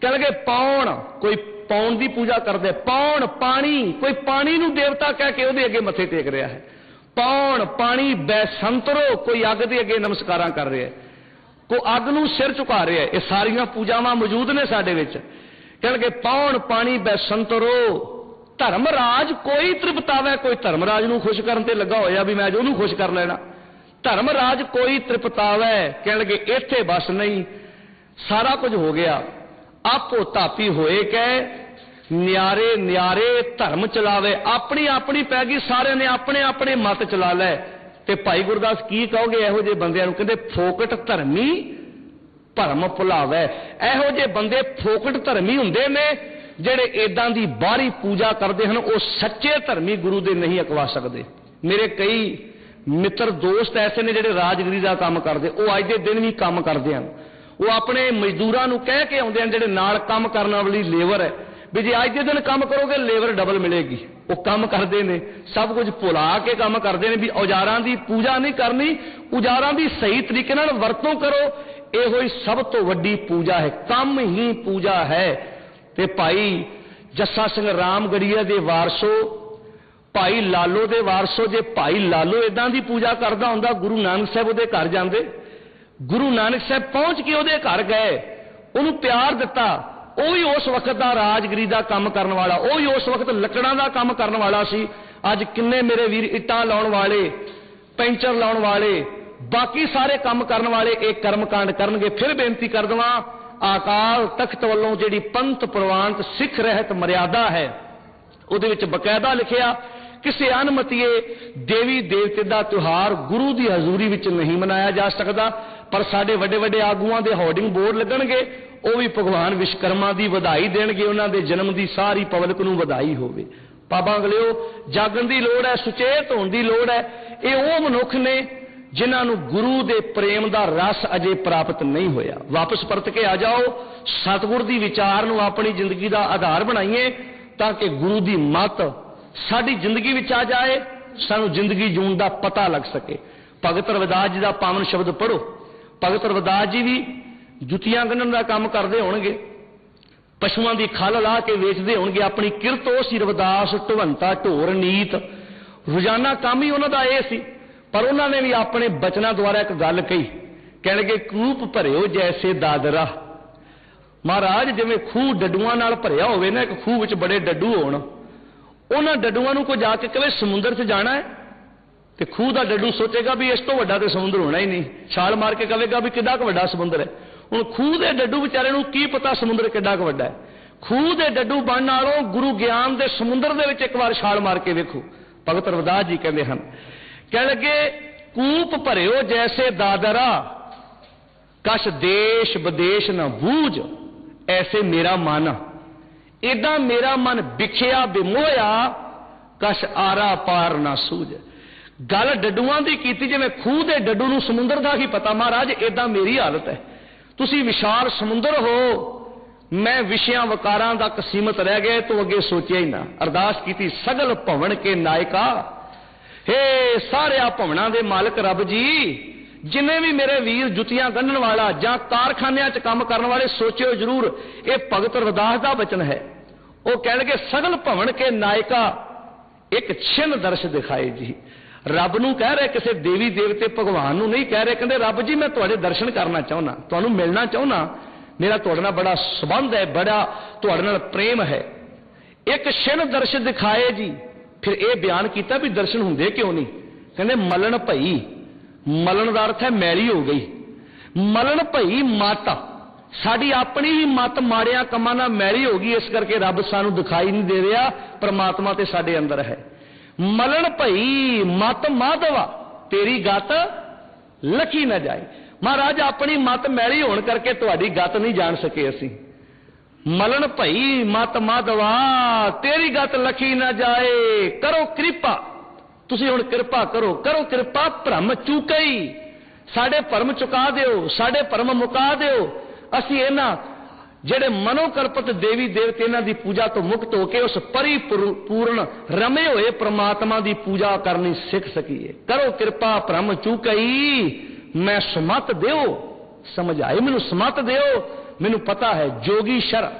ਕਹਿੰਦੇ ਪੌਣ, ਕੋਈ ਪੌਣ ਦੀ ਪੂਜਾ ਕਰਦੇ, ਪੌਣ, ਪਾਣੀ, ਕੋਈ ਪਾਣੀ ਨੂੰ ਦੇਵਤਾ ਕਹਿ ਕੇ ਉਹਦੇ ਅੱਗੇ ਮੱਥੇ ਟੇਕ ਰਿਹਾ ਹੈ। ਪੌਣ, ਪਾਣੀ, ਬੈਸੰਤਰੋ, ਕੋਈ ਅੱਗ ਦੇ ਅੱਗੇ ਨਮਸਕਾਰਾਂ ਕਰ ਰਿਹਾ ਹੈ। ਕੋ ਅੱਗ ਨੂੰ ਸਿਰ ਝੁਕਾ ਰਿਹਾ ਇਹ ਸਾਰੀਆਂ ਪੂਜਾਵਾਂ ਮੌਜੂਦ ਨੇ ਸਾਡੇ ਵਿੱਚ। ਕਹਿਣਗੇ, ਪੌਣ, ਪਾਣੀ, ਬੈਸੰਤਰੋ ਧਰਮ ਰਾਜ ਕੋਈ ਤ੍ਰਿਪਤਾਵੇ, ਕੋਈ ਧਰਮ ਰਾਜ ਨੂੰ ਖੁਸ਼ ਕਰਨ ਤੇ ਲੱਗਾ ਹੋਇਆ ਵੀ ਮੈਂ ਅੱਜ ਉਹਨੂੰ ਖੁਸ਼ ਕਰ ਲੈਣਾ। ਧਰਮ ਰਾਜ ਕੋਈ ਤ੍ਰਿਪਤਾਵੈ, ਕਹਿਣਗੇ ਇੱਥੇ ਬਸ ਨਹੀਂ, ਸਾਰਾ ਕੁਝ ਹੋ ਗਿਆ। ਆਪੋ ਤਾਪੀ ਹੋਏ ਕਹਿ, ਨਿਆਰੇ ਨਿਆਰੇ ਧਰਮ ਚਲਾਵੇ, ਆਪਣੀ ਆਪਣੀ ਪੈ ਗਈ, ਸਾਰਿਆਂ ਨੇ ਆਪਣੇ ਆਪਣੇ ਮਤ ਚਲਾ ਲੈ। ਤੇ ਭਾਈ ਗੁਰਦਾਸ ਕੀ ਕਹੋਗੇ, ਇਹੋ ਜਿਹੇ ਬੰਦਿਆਂ ਨੂੰ ਕਹਿੰਦੇ, ਫੋਕਟ ਧਰਮੀ ਭਰਮ ਭੁਲਾਵੇ। ਇਹੋ ਜਿਹੇ ਬੰਦੇ ਫੋਕਟ ਧਰਮੀ ਹੁੰਦੇ ਨੇ, ਜਿਹੜੇ ਇਦਾਂ ਦੀ ਬਾਹਰੀ ਪੂਜਾ ਕਰਦੇ ਹਨ, ਉਹ ਸੱਚੇ ਧਰਮੀ ਗੁਰੂ ਦੇ ਨਹੀਂ ਅਕਵਾ ਸਕਦੇ। ਮੇਰੇ ਕਈ ਮਿੱਤਰ ਦੋਸਤ ਐਸੇ ਨੇ ਜਿਹੜੇ ਰਾਜਗਰੀ ਦਾ ਕੰਮ ਕਰਦੇ, ਉਹ ਅੱਜ ਦੇ ਦਿਨ ਵੀ ਕੰਮ ਕਰਦੇ ਹਨ। ਉਹ ਆਪਣੇ ਮਜ਼ਦੂਰਾਂ ਨੂੰ ਕਹਿ ਕੇ ਆਉਂਦੇ ਹਨ, ਜਿਹੜੇ ਨਾਲ ਕੰਮ ਕਰਨ ਵਾਲੀ ਲੇਬਰ ਹੈ, ਵੀ ਜੇ ਅੱਜ ਦੇ ਦਿਨ ਕੰਮ ਕਰੋਗੇ, ਲੇਬਰ ਡਬਲ ਮਿਲੇਗੀ। ਉਹ ਕੰਮ ਕਰਦੇ ਨੇ, ਸਭ ਕੁਝ ਭੁਲਾ ਕੇ ਕੰਮ ਕਰਦੇ ਨੇ, ਵੀ ਔਜ਼ਾਰਾਂ ਦੀ ਪੂਜਾ ਨਹੀਂ ਕਰਨੀ, ਔਜ਼ਾਰਾਂ ਦੀ ਸਹੀ ਤਰੀਕੇ ਨਾਲ ਵਰਤੋਂ ਕਰੋ, ਇਹੋ ਹੀ ਸਭ ਤੋਂ ਵੱਡੀ ਪੂਜਾ ਹੈ, ਕੰਮ ਹੀ ਪੂਜਾ ਹੈ। ਤੇ ਭਾਈ ਜੱਸਾ ਸਿੰਘ ਰਾਮਗੜੀਆ ਦੇ ਵਾਰਸੋ ਭਾਈ ਲਾਲੋ ਦੇ ਵਾਰਸੋ ਜੇ ਭਾਈ ਲਾਲੋ ਇਦਾਂ ਦੀ ਪੂਜਾ ਕਰਦਾ ਹੁੰਦਾ, ਗੁਰੂ ਨਾਨਕ ਸਾਹਿਬ ਉਹਦੇ ਘਰ ਜਾਂਦੇ। ਗੁਰੂ ਨਾਨਕ ਸਾਹਿਬ ਪਹੁੰਚ ਕੇ ਉਹਦੇ ਘਰ ਗਏ, ਉਹਨੂੰ ਪਿਆਰ ਦਿੱਤਾ। ਉਹ ਵੀ ਉਸ ਵਕਤ ਦਾ ਰਾਜਗਰੀ ਦਾ ਕੰਮ ਕਰਨ ਵਾਲਾ, ਉਹ ਵੀ ਉਸ ਵਕਤ ਲੱਕੜਾਂ ਦਾ ਕੰਮ ਕਰਨ ਵਾਲਾ ਸੀ। ਅੱਜ ਕਿੰਨੇ ਮੇਰੇ ਵੀਰ ਇੱਟਾਂ ਲਾਉਣ ਵਾਲੇ, ਪੈਂਚਰ ਲਾਉਣ ਵਾਲੇ, ਬਾਕੀ ਸਾਰੇ ਕੰਮ ਕਰਨ ਵਾਲੇ ਇਹ ਕਰਮਕਾਂਡ ਕਰਨਗੇ। ਫਿਰ ਬੇਨਤੀ ਕਰ ਦਵਾਂ ਆਕਾਲ ਤਖਤ ਵੱਲੋਂ ਜਿਹੜੀ ਪੰਥ ਪ੍ਰਵਾਨਤ ਸਿੱਖ ਰਹਿਤ ਮਰਿਆਦਾ ਹੈ, ਉਹਦੇ ਵਿੱਚ ਬਕਾਇਦਾ ਲਿਖਿਆ ਕਿਸੇ ਅਨਮਤੀਏ ਦੇਵੀ ਦੇਵਤੇ ਦਾ ਤਿਉਹਾਰ ਗੁਰੂ ਦੀ ਹਜ਼ੂਰੀ ਵਿੱਚ ਨਹੀਂ ਮਨਾਇਆ ਜਾ ਸਕਦਾ, ਪਰ ਸਾਡੇ ਵੱਡੇ ਵੱਡੇ ਆਗੂਆਂ ਦੇ ਹੋਰਡਿੰਗ ਬੋਰਡ ਲੱਗਣਗੇ, ਉਹ ਵੀ ਭਗਵਾਨ ਵਿਸ਼ਕਰਮਾ ਦੀ ਵਧਾਈ ਦੇਣਗੇ, ਉਹਨਾਂ ਦੇ ਜਨਮ ਦੀ ਸਾਰੀ ਪਬਲਿਕ ਨੂੰ ਵਧਾਈ ਹੋਵੇ। ਪਾਪਾ ਅਗਲਿਓ, ਜਾਗਣ ਦੀ ਲੋੜ ਹੈ, ਸੁਚੇਤ ਹੋਣ ਦੀ ਲੋੜ ਹੈ, ਇਹ ਉਹ ਮਨੁੱਖ ਨੇ ਜਿਨ੍ਹਾਂ ਨੂੰ ਗੁਰੂ ਦੇ ਪ੍ਰੇਮ ਦਾ ਰਸ ਅਜੇ ਪ੍ਰਾਪਤ ਨਹੀਂ ਹੋਇਆ। ਵਾਪਸ ਪਰਤ ਕੇ ਆ ਜਾਓ, ਸਤਿਗੁਰ ਦੀ ਵਿਚਾਰ ਨੂੰ ਆਪਣੀ ਜ਼ਿੰਦਗੀ ਦਾ ਆਧਾਰ ਬਣਾਈਏ, ਤਾਂ ਕਿ ਗੁਰੂ ਦੀ ਮਤ ਸਾਡੀ ਜ਼ਿੰਦਗੀ ਵਿੱਚ ਆ ਜਾਏ, ਸਾਨੂੰ ਜ਼ਿੰਦਗੀ ਜੂਣ ਦਾ ਪਤਾ ਲੱਗ ਸਕੇ। ਭਗਤ ਰਵਿਦਾਸ ਜੀ ਦਾ ਪਾਵਨ ਸ਼ਬਦ ਪੜੋ ਭਗਤ ਰਵਿਦਾਸ ਜੀ ਵੀ ਜੁੱਤੀਆਂ ਗੰਢਣ ਦਾ ਕੰਮ ਕਰਦੇ ਹੋਣਗੇ। ਪਸ਼ੂਆਂ ਦੀ ਖੱਲ ਲਾ ਕੇ ਵੇਚਦੇ ਹੋਣਗੇ। ਆਪਣੀ ਕਿਰਤ ਉਹ ਸੀ, ਰਵਿਦਾਸ ਢਵੰਤਾ ਢੋਰ ਨੀਤ। ਰੋਜ਼ਾਨਾ ਕੰਮ ਹੀ ਉਹਨਾਂ ਦਾ ਇਹ ਸੀ। ਪਰ ਉਹਨਾਂ ਨੇ ਵੀ ਆਪਣੇ ਬਚਨਾਂ ਦੁਆਰਾ ਇੱਕ ਗੱਲ ਕਹੀ। ਕਹਿਣਗੇ, ਕੂਪ ਭਰਿਓ ਜੈਸੇ ਦਾਦਰਾ। ਮਹਾਰਾਜ, ਜਿਵੇਂ ਖੂਹ ਡੱਡੂਆਂ ਨਾਲ ਭਰਿਆ ਹੋਵੇ ਨਾ, ਇੱਕ ਖੂਹ ਵਿੱਚ ਬੜੇ ਡੱਡੂ ਹੋਣ। ਉਹਨਾਂ ਡੱਡੂਆਂ ਨੂੰ ਕੋਈ ਜਾ ਕੇ ਕਵੇ, ਸਮੁੰਦਰ 'ਚ ਜਾਣਾ ਹੈ ਤੇ ਖੂਹ ਦਾ ਡੱਡੂ ਸੋਚੇਗਾ ਵੀ ਇਸ ਤੋਂ ਵੱਡਾ ਤੇ ਸਮੁੰਦਰ ਹੋਣਾ ਹੀ ਨਹੀਂ। ਛਾਲ ਮਾਰ ਕੇ ਕਹੇਗਾ ਵੀ ਕਿੱਡਾ ਕੁ ਵੱਡਾ ਸਮੁੰਦਰ ਹੈ। ਹੁਣ ਖੂਹ ਦੇ ਡੱਡੂ ਵਿਚਾਰੇ ਨੂੰ ਕੀ ਪਤਾ ਸਮੁੰਦਰ ਕਿੱਡਾ ਕੁ ਵੱਡਾ ਹੈ। ਖੂਹ ਦੇ ਡੱਡੂ ਬਣਨ ਨਾਲੋਂ ਗੁਰੂ ਗਿਆਨ ਦੇ ਸਮੁੰਦਰ ਦੇ ਵਿੱਚ ਇੱਕ ਵਾਰ ਛਾਲ ਮਾਰ ਕੇ ਵੇਖੋ। ਭਗਤ ਰਵਦਾਸ ਜੀ ਕਹਿੰਦੇ ਹਨ ਕਹਿ ਲੱਗੇ, ਕੂਪ ਭਰਿਓ ਜੈਸੇ ਦਾਦਰਾ ਕਸ਼ ਦੇਸ਼ ਵਿਦੇਸ਼ ਨਾ ਬੂਝ, ਐਸੇ ਮੇਰਾ ਮਨ ਇਦਾਂ ਮੇਰਾ ਮਨ ਵਿਖਿਆ ਬਿਮੋਇਆ ਕਸ਼ ਆਰਾ ਪਾਰ ਨਾ ਸੂਝ। ਗੱਲ ਡੱਡੂਆਂ ਦੀ ਕੀਤੀ ਜਿਵੇਂ ਖੂਹ ਦੇ ਡੱਡੂ ਨੂੰ ਸਮੁੰਦਰ ਦਾ ਹੀ ਪਤਾ ਮਹਾਰਾਜ ਇਦਾਂ ਮੇਰੀ ਹਾਲਤ ਹੈ। ਤੁਸੀਂ ਵਿਸ਼ਾਲ ਸਮੁੰਦਰ ਹੋ, ਮੈਂ ਵਿਸ਼ਿਆਂ ਵਕਾਰਾਂ ਤੱਕ ਸੀਮਤ ਰਹਿ ਗਏ ਤੋਂ ਅੱਗੇ ਸੋਚਿਆ ਹੀ ਨਾ। ਅਰਦਾਸ ਕੀਤੀ, ਸਗਲ ਭਵਨ ਕੇ ਨਾਇਕਾ। ਹੇ ਸਾਰਿਆਂ ਭਵਨਾਂ ਦੇ ਮਾਲਕ ਰੱਬ ਜੀ ਜਿੰਨੇ ਵੀ ਮੇਰੇ ਵੀਰ ਜੁੱਤੀਆਂ ਗੰਢਣ ਵਾਲਾ ਜਾਂ ਕਾਰਖਾਨਿਆਂ 'ਚ ਕੰਮ ਕਰਨ ਵਾਲੇ, ਸੋਚਿਓ ਜ਼ਰੂਰ, ਇਹ ਭਗਤ ਰਵਿਦਾਸ ਦਾ ਬਚਨ ਹੈ। ਉਹ ਕਹਿਣਗੇ, ਸਗਲ ਭਵਨ ਕੇ ਨਾਇਕਾ, ਇੱਕ ਛਿਨ ਦਰਸ਼ ਦਿਖਾਏ ਜੀ। ਰੱਬ ਨੂੰ ਕਹਿ ਰਹੇ ਕਿਸੇ ਦੇਵੀ ਦੇਵਤੇ ਭਗਵਾਨ ਨੂੰ ਨਹੀਂ ਕਹਿ ਰਹੇ, ਕਹਿੰਦੇ, ਰੱਬ ਜੀ, ਮੈਂ ਤੁਹਾਡੇ ਦਰਸ਼ਨ ਕਰਨਾ ਚਾਹੁੰਦਾ, ਤੁਹਾਨੂੰ ਮਿਲਣਾ ਚਾਹੁੰਦਾ। ਮੇਰਾ ਤੁਹਾਡੇ ਨਾਲ ਬੜਾ ਸਬੰਧ ਹੈ, ਬੜਾ ਤੁਹਾਡੇ ਨਾਲ ਪ੍ਰੇਮ ਹੈ। ਇੱਕ ਛਿਨ ਦਰਸ਼ ਦਿਖਾਏ ਜੀ। ਫਿਰ ਇਹ ਬਿਆਨ ਕੀਤਾ ਵੀ ਦਰਸ਼ਨ ਹੁੰਦੇ ਕਿਉਂ ਨਹੀਂ? ਕਹਿੰਦੇ, ਮਲਣ ਭਈ ਮਲਣ ਦਾ ਅਰਥ ਹੈ ਮੈਲੀ ਹੋ ਗਈ। ਮਲਣ ਭਈ ਮਾਤਾ। ਸਾਡੀ ਆਪਣੀ ਹੀ ਮਤ ਮਾੜਿਆਂ ਕੰਮਾਂ ਨਾਲ ਮੈਲੀ ਹੋ ਗਈ, ਇਸ ਕਰਕੇ ਰੱਬ ਸਾਨੂੰ ਦਿਖਾਈ ਨਹੀਂ ਦੇ ਰਿਹਾ, ਪ੍ਰਮਾਤਮਾ ਤੇ ਸਾਡੇ ਅੰਦਰ ਹੈ। ਮਲਣ ਭਈ ਮਤ ਮਾਧਵਾ, ਤੇਰੀ ਗਤ ਲਖੀ ਨਾ ਜਾਏ। ਮਹਾਰਾਜ, ਆਪਣੀ ਮਤ ਮੈਲੀ ਹੋਣ ਕਰਕੇ ਤੁਹਾਡੀ ਗਤ ਨਹੀਂ ਜਾਣ ਸਕੇ ਅਸੀਂ। ਮਲਣ ਭਈ ਮਤ ਮਾਧਵਾ, ਤੇਰੀ ਗਤ ਲਖੀ ਨਾ ਜਾਏ, ਕਰੋ ਕਿਰਪਾ। ਤੁਸੀਂ ਹੁਣ ਕਿਰਪਾ ਕਰੋ ਕਰੋ ਕਿਰਪਾ, ਭ੍ਰਮ ਚੁਕਈ। ਸਾਡੇ ਭਰਮ ਚੁਕਾ ਦਿਓ, ਸਾਡੇ ਭਰਮ ਮੁਕਾ ਦਿਓ। ਅਸੀਂ ਇਹਨਾਂ ਜਿਹੜੇ ਮਨੋਕਲਪਤ ਦੇਵੀ ਦੇਵਤੇ ਇਹਨਾਂ ਦੀ ਪੂਜਾ ਤੋਂ ਮੁਕਤ ਹੋ ਕੇ ਉਸ ਪਰਿਪੂਰਨ, ਰਮੇ ਹੋਏ ਪ੍ਰਮਾਤਮਾ ਦੀ ਪੂਜਾ ਕਰਨੀ ਸਿੱਖ ਸਕੀਏ। ਕਰੋ ਕਿਰਪਾ, ਭ੍ਰਮ ਚੁਕਈ। ਮੈਂ ਸਮਤ ਦਿਓ ਸਮਝ ਆਈ ਮੈਨੂੰ ਸਮਤ ਦਿਓ। ਮੈਨੂੰ ਪਤਾ ਹੈ, ਜੋਗੀ ਸ਼ਰ।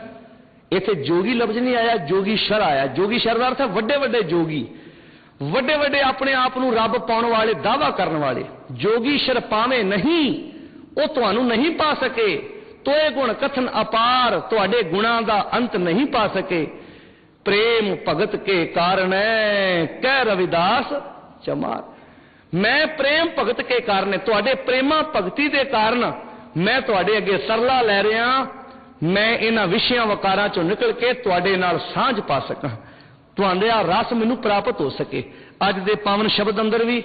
ਇੱਥੇ ਜੋਗੀ ਲਫ਼ਜ਼ ਨਹੀਂ ਆਇਆ, ਜੋਗੀ ਸ਼ਰ ਆਇਆ। ਜੋਗੀ ਸ਼ਰ ਦਾ ਅਰਥ ਹੈ ਵੱਡੇ ਵੱਡੇ ਜੋਗੀ। ਵੱਡੇ ਵੱਡੇ ਆਪਣੇ ਆਪ ਨੂੰ ਰੱਬ ਪਾਉਣ ਵਾਲੇ ਦਾਵਾ ਕਰਨ ਵਾਲੇ। ਜੋਗੀ ਸ਼ਰਪਾਵੇਂ ਨਹੀਂ, ਉਹ ਤੁਹਾਨੂੰ ਨਹੀਂ ਪਾ ਸਕੇ। ਤੋਏ ਗੁਣ ਕਥਨ ਅਪਾਰ, ਤੁਹਾਡੇ ਗੁਣਾਂ ਦਾ ਅੰਤ ਨਹੀਂ ਪਾ ਸਕੇ। ਪ੍ਰੇਮ ਭਗਤ ਕੇ ਕਾਰਨ ਕਹਿ ਰਵਿਦਾਸ ਚਮਾਰ। ਮੈਂ ਪ੍ਰੇਮ ਭਗਤ ਕੇ ਕਾਰਨ ਤੁਹਾਡੇ ਪ੍ਰੇਮਾ ਭਗਤੀ ਦੇ ਕਾਰਨ ਮੈਂ ਤੁਹਾਡੇ ਅੱਗੇ ਸਰਲਾ ਲੈ ਰਿਹਾ। ਮੈਂ ਇਹਨਾਂ ਵਿਸ਼ਿਆਂ ਵਕਾਰਾਂ ਚੋਂ ਨਿਕਲ ਕੇ ਤੁਹਾਡੇ ਨਾਲ ਸਾਂਝ ਪਾ ਸਕਾਂ। ਤੁਹਾਡੇ ਆ ਰਸ ਮੈਨੂੰ ਪ੍ਰਾਪਤ ਹੋ ਸਕੇ। ਅੱਜ ਦੇ ਪਾਵਨ ਸ਼ਬਦ ਅੰਦਰ ਵੀ